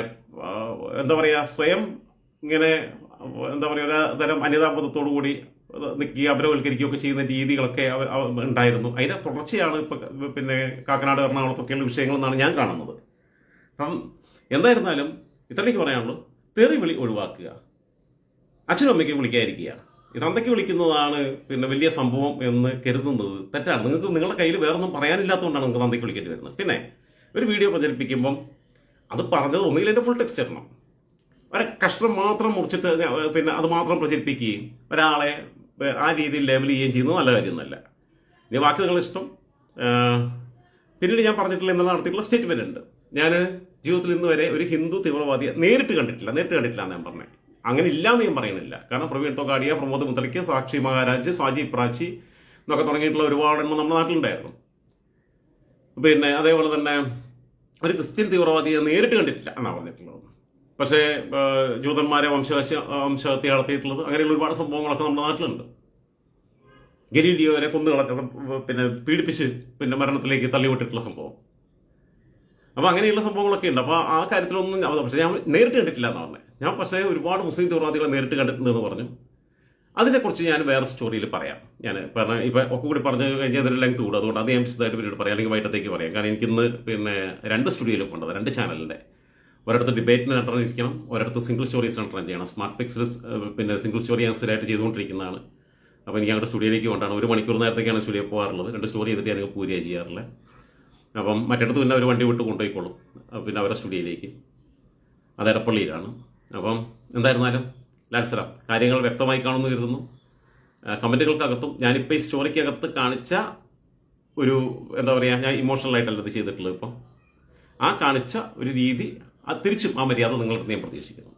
എന്താ പറയുക സ്വയം ഇങ്ങനെ എന്താ പറയുക ഒരു തരം അനിതാബോധത്തോടു കൂടി നിൽക്കുകയും അപരവൽക്കരിക്കുകയൊക്കെ ചെയ്യുന്ന രീതികളൊക്കെ ഉണ്ടായിരുന്നു. അതിന്റെ തുടർച്ചയാണ് ഇപ്പം പിന്നെ കാക്കനാട് എറണാകുളത്തൊക്കെയുള്ള വിഷയങ്ങൾ എന്നാണ് ഞാൻ കാണുന്നത്. അപ്പം എന്തായിരുന്നാലും ഇത്രയ്ക്ക് പറയാനുള്ളൂ തെറി വിളി ഒഴിവാക്കുക. അച്ഛനും അമ്മയ്ക്ക് വിളിക്കാതിരിക്കുക. തന്തയ്ക്ക് വിളിക്കുന്നതാണ് പിന്നെ വലിയ സംഭവം എന്ന് കരുതുന്നത് തെറ്റാണ്. നിങ്ങൾക്ക് നിങ്ങളുടെ കയ്യിൽ വേറൊന്നും പറയാനില്ലാത്തതുകൊണ്ടാണ് നിങ്ങൾക്ക് തന്തയ്ക്ക് വിളിക്കേണ്ടി വരുന്നത്. പിന്നെ ഒരു വീഡിയോ പ്രചരിപ്പിക്കുമ്പം അത് പറഞ്ഞത് ഒന്നുകിൽ എന്റെ ഫുൾ ടെക്സ്റ്റ് ഇടണം. ഒരു കഷ്ടം മാത്രം മുറിച്ചിട്ട് പിന്നെ അത് മാത്രം പ്രചരിപ്പിക്കുകയും ഒരാളെ ആ രീതിയിൽ ലേബൽ ചെയ്യുകയും ചെയ്യുന്നത് നല്ല കാര്യമൊന്നുമല്ല. ഇനി ബാക്കി നിങ്ങളുടെ ഇഷ്ടം പിന്നീട് ഞാൻ പറഞ്ഞിട്ടില്ല എന്നുള്ള നടത്തിയിട്ടുള്ള സ്റ്റേറ്റ്മെന്റ് ഉണ്ട്. ഞാൻ ജീവിതത്തിൽ ഇന്ന് വരെ ഒരു ഹിന്ദു തീവ്രവാദിയെ നേരിട്ട് കണ്ടിട്ടില്ല നേരിട്ട് കണ്ടിട്ടില്ല ഞാൻ പറഞ്ഞത് അങ്ങനെ ഇല്ല എന്ന് ഞാൻ പറയുന്നില്ല. കാരണം പ്രവീൺ തൊക്കാടിയ പ്രമോദ് മുത്തലിക്ക് സാക്ഷി മഹാരാജ് സാജി പ്രാച്ചി എന്നൊക്കെ തുടങ്ങിയിട്ടുള്ള ഒരുപാട് എണ്ണം നമ്മുടെ നാട്ടിലുണ്ടായിരുന്നു. പിന്നെ അതേപോലെ തന്നെ ഒരു ക്രിസ്ത്യൻ തീവ്രവാദിയെ നേരിട്ട് കണ്ടിട്ടില്ല എന്നാണ് പറഞ്ഞിട്ടുള്ളത്. പക്ഷേ ജൂതന്മാരെ വംശഹത്യ വംശഹത്യ നടത്തിയിട്ടുള്ളത് അങ്ങനെയുള്ള ഒരുപാട് സംഭവങ്ങളൊക്കെ നമ്മുടെ നാട്ടിലുണ്ട്. ഗലീലിയോരെ കൊന്നു കളഞ്ഞ പിന്നെ പീഡിപ്പിച്ച് പിന്നെ മരണത്തിലേക്ക് തള്ളിവിട്ടിട്ടുള്ള സംഭവം. അപ്പോൾ അങ്ങനെയുള്ള സംഭവങ്ങളൊക്കെ ഉണ്ട്. അപ്പോൾ ആ കാര്യത്തിലൊന്നും പക്ഷേ ഞാൻ നേരിട്ട് കണ്ടിട്ടില്ല എന്ന് പറഞ്ഞത് ഞാൻ പക്ഷേ ഒരുപാട് മുസ്ലിം തീവ്രവാദികളെ നേരിട്ട് കണ്ടിട്ടുണ്ടെന്ന് പറഞ്ഞു. അതിനെക്കുറിച്ച് ഞാൻ വേറെ സ്റ്റോറിയിൽ പറയാം. ഞാൻ പറഞ്ഞ ഇപ്പം ഒക്കെ കൂടി പറഞ്ഞു കഴിഞ്ഞാൽ അതിന് ലെങ്ത് കൂടും. അതുകൊണ്ട് അത് ഞാൻ വിശദമായിട്ട് പിന്നീട് പറയാം. അല്ലെങ്കിൽ വൈകിട്ടത്തേക്ക് പറയാം. കാരണം എനിക്കിന്ന് പിന്നെ രണ്ട് സ്റ്റുഡിയോയിലും കൊണ്ടത് രണ്ട് ചാനലിന്റെ ഒരിടത്ത് ഡിബേറ്റിന് രണ്ടെണ്ണം ഇരിക്കണം ഒരിടത്ത് സിംഗിൾ സ്റ്റോറീസ് രണ്ടെണ്ണം ചെയ്യണം. സ്മാർട്ട് പിക്സിൽ പിന്നെ സിംഗിൾ സ്റ്റോറി ഞാൻ സ്ഥിരമായിട്ട് ചെയ്തുകൊണ്ടിരിക്കുന്നതാണ്. അപ്പോൾ എനിക്ക് അങ്ങോട്ട് സ്റ്റുഡിയോയിലേക്ക് കൊണ്ടാണ്. ഒരു മണിക്കൂർ നേരത്തേക്കാണ് സ്റ്റുഡിയോ പോകാറുള്ളത്. രണ്ട് സ്റ്റോറി ചെയ്തിട്ട് ഞാൻ പൂരിയാണ് ചെയ്യാറുള്ളത് അപ്പം മറ്റിടത്ത് പിന്നെ അവർ വണ്ടി വിട്ട് കൊണ്ടുപോയിക്കോളും. പിന്നെ അവരുടെ സ്റ്റുഡിയോയിലേക്ക്. അത് എടപ്പള്ളിയിലാണ്. അപ്പം എന്തായിരുന്നാലും ലാൽസലാം കാര്യങ്ങൾ വ്യക്തമായി കാണുമെന്ന് കരുതുന്നു. കമന്റുകൾക്കകത്തും ഞാനിപ്പോൾ ഈ സ്റ്റോറിക്കകത്ത് കാണിച്ച ഒരു എന്താ പറയുക ഞാൻ ഇമോഷണൽ ആയിട്ടല്ല ഇത് ചെയ്തിട്ടുള്ളത് ഇപ്പം. ആ കാണിച്ച ഒരു രീതി തിരിച്ചും ആ മര്യാദ അടുത്ത് ഞാൻ പ്രതീക്ഷിക്കുന്നു.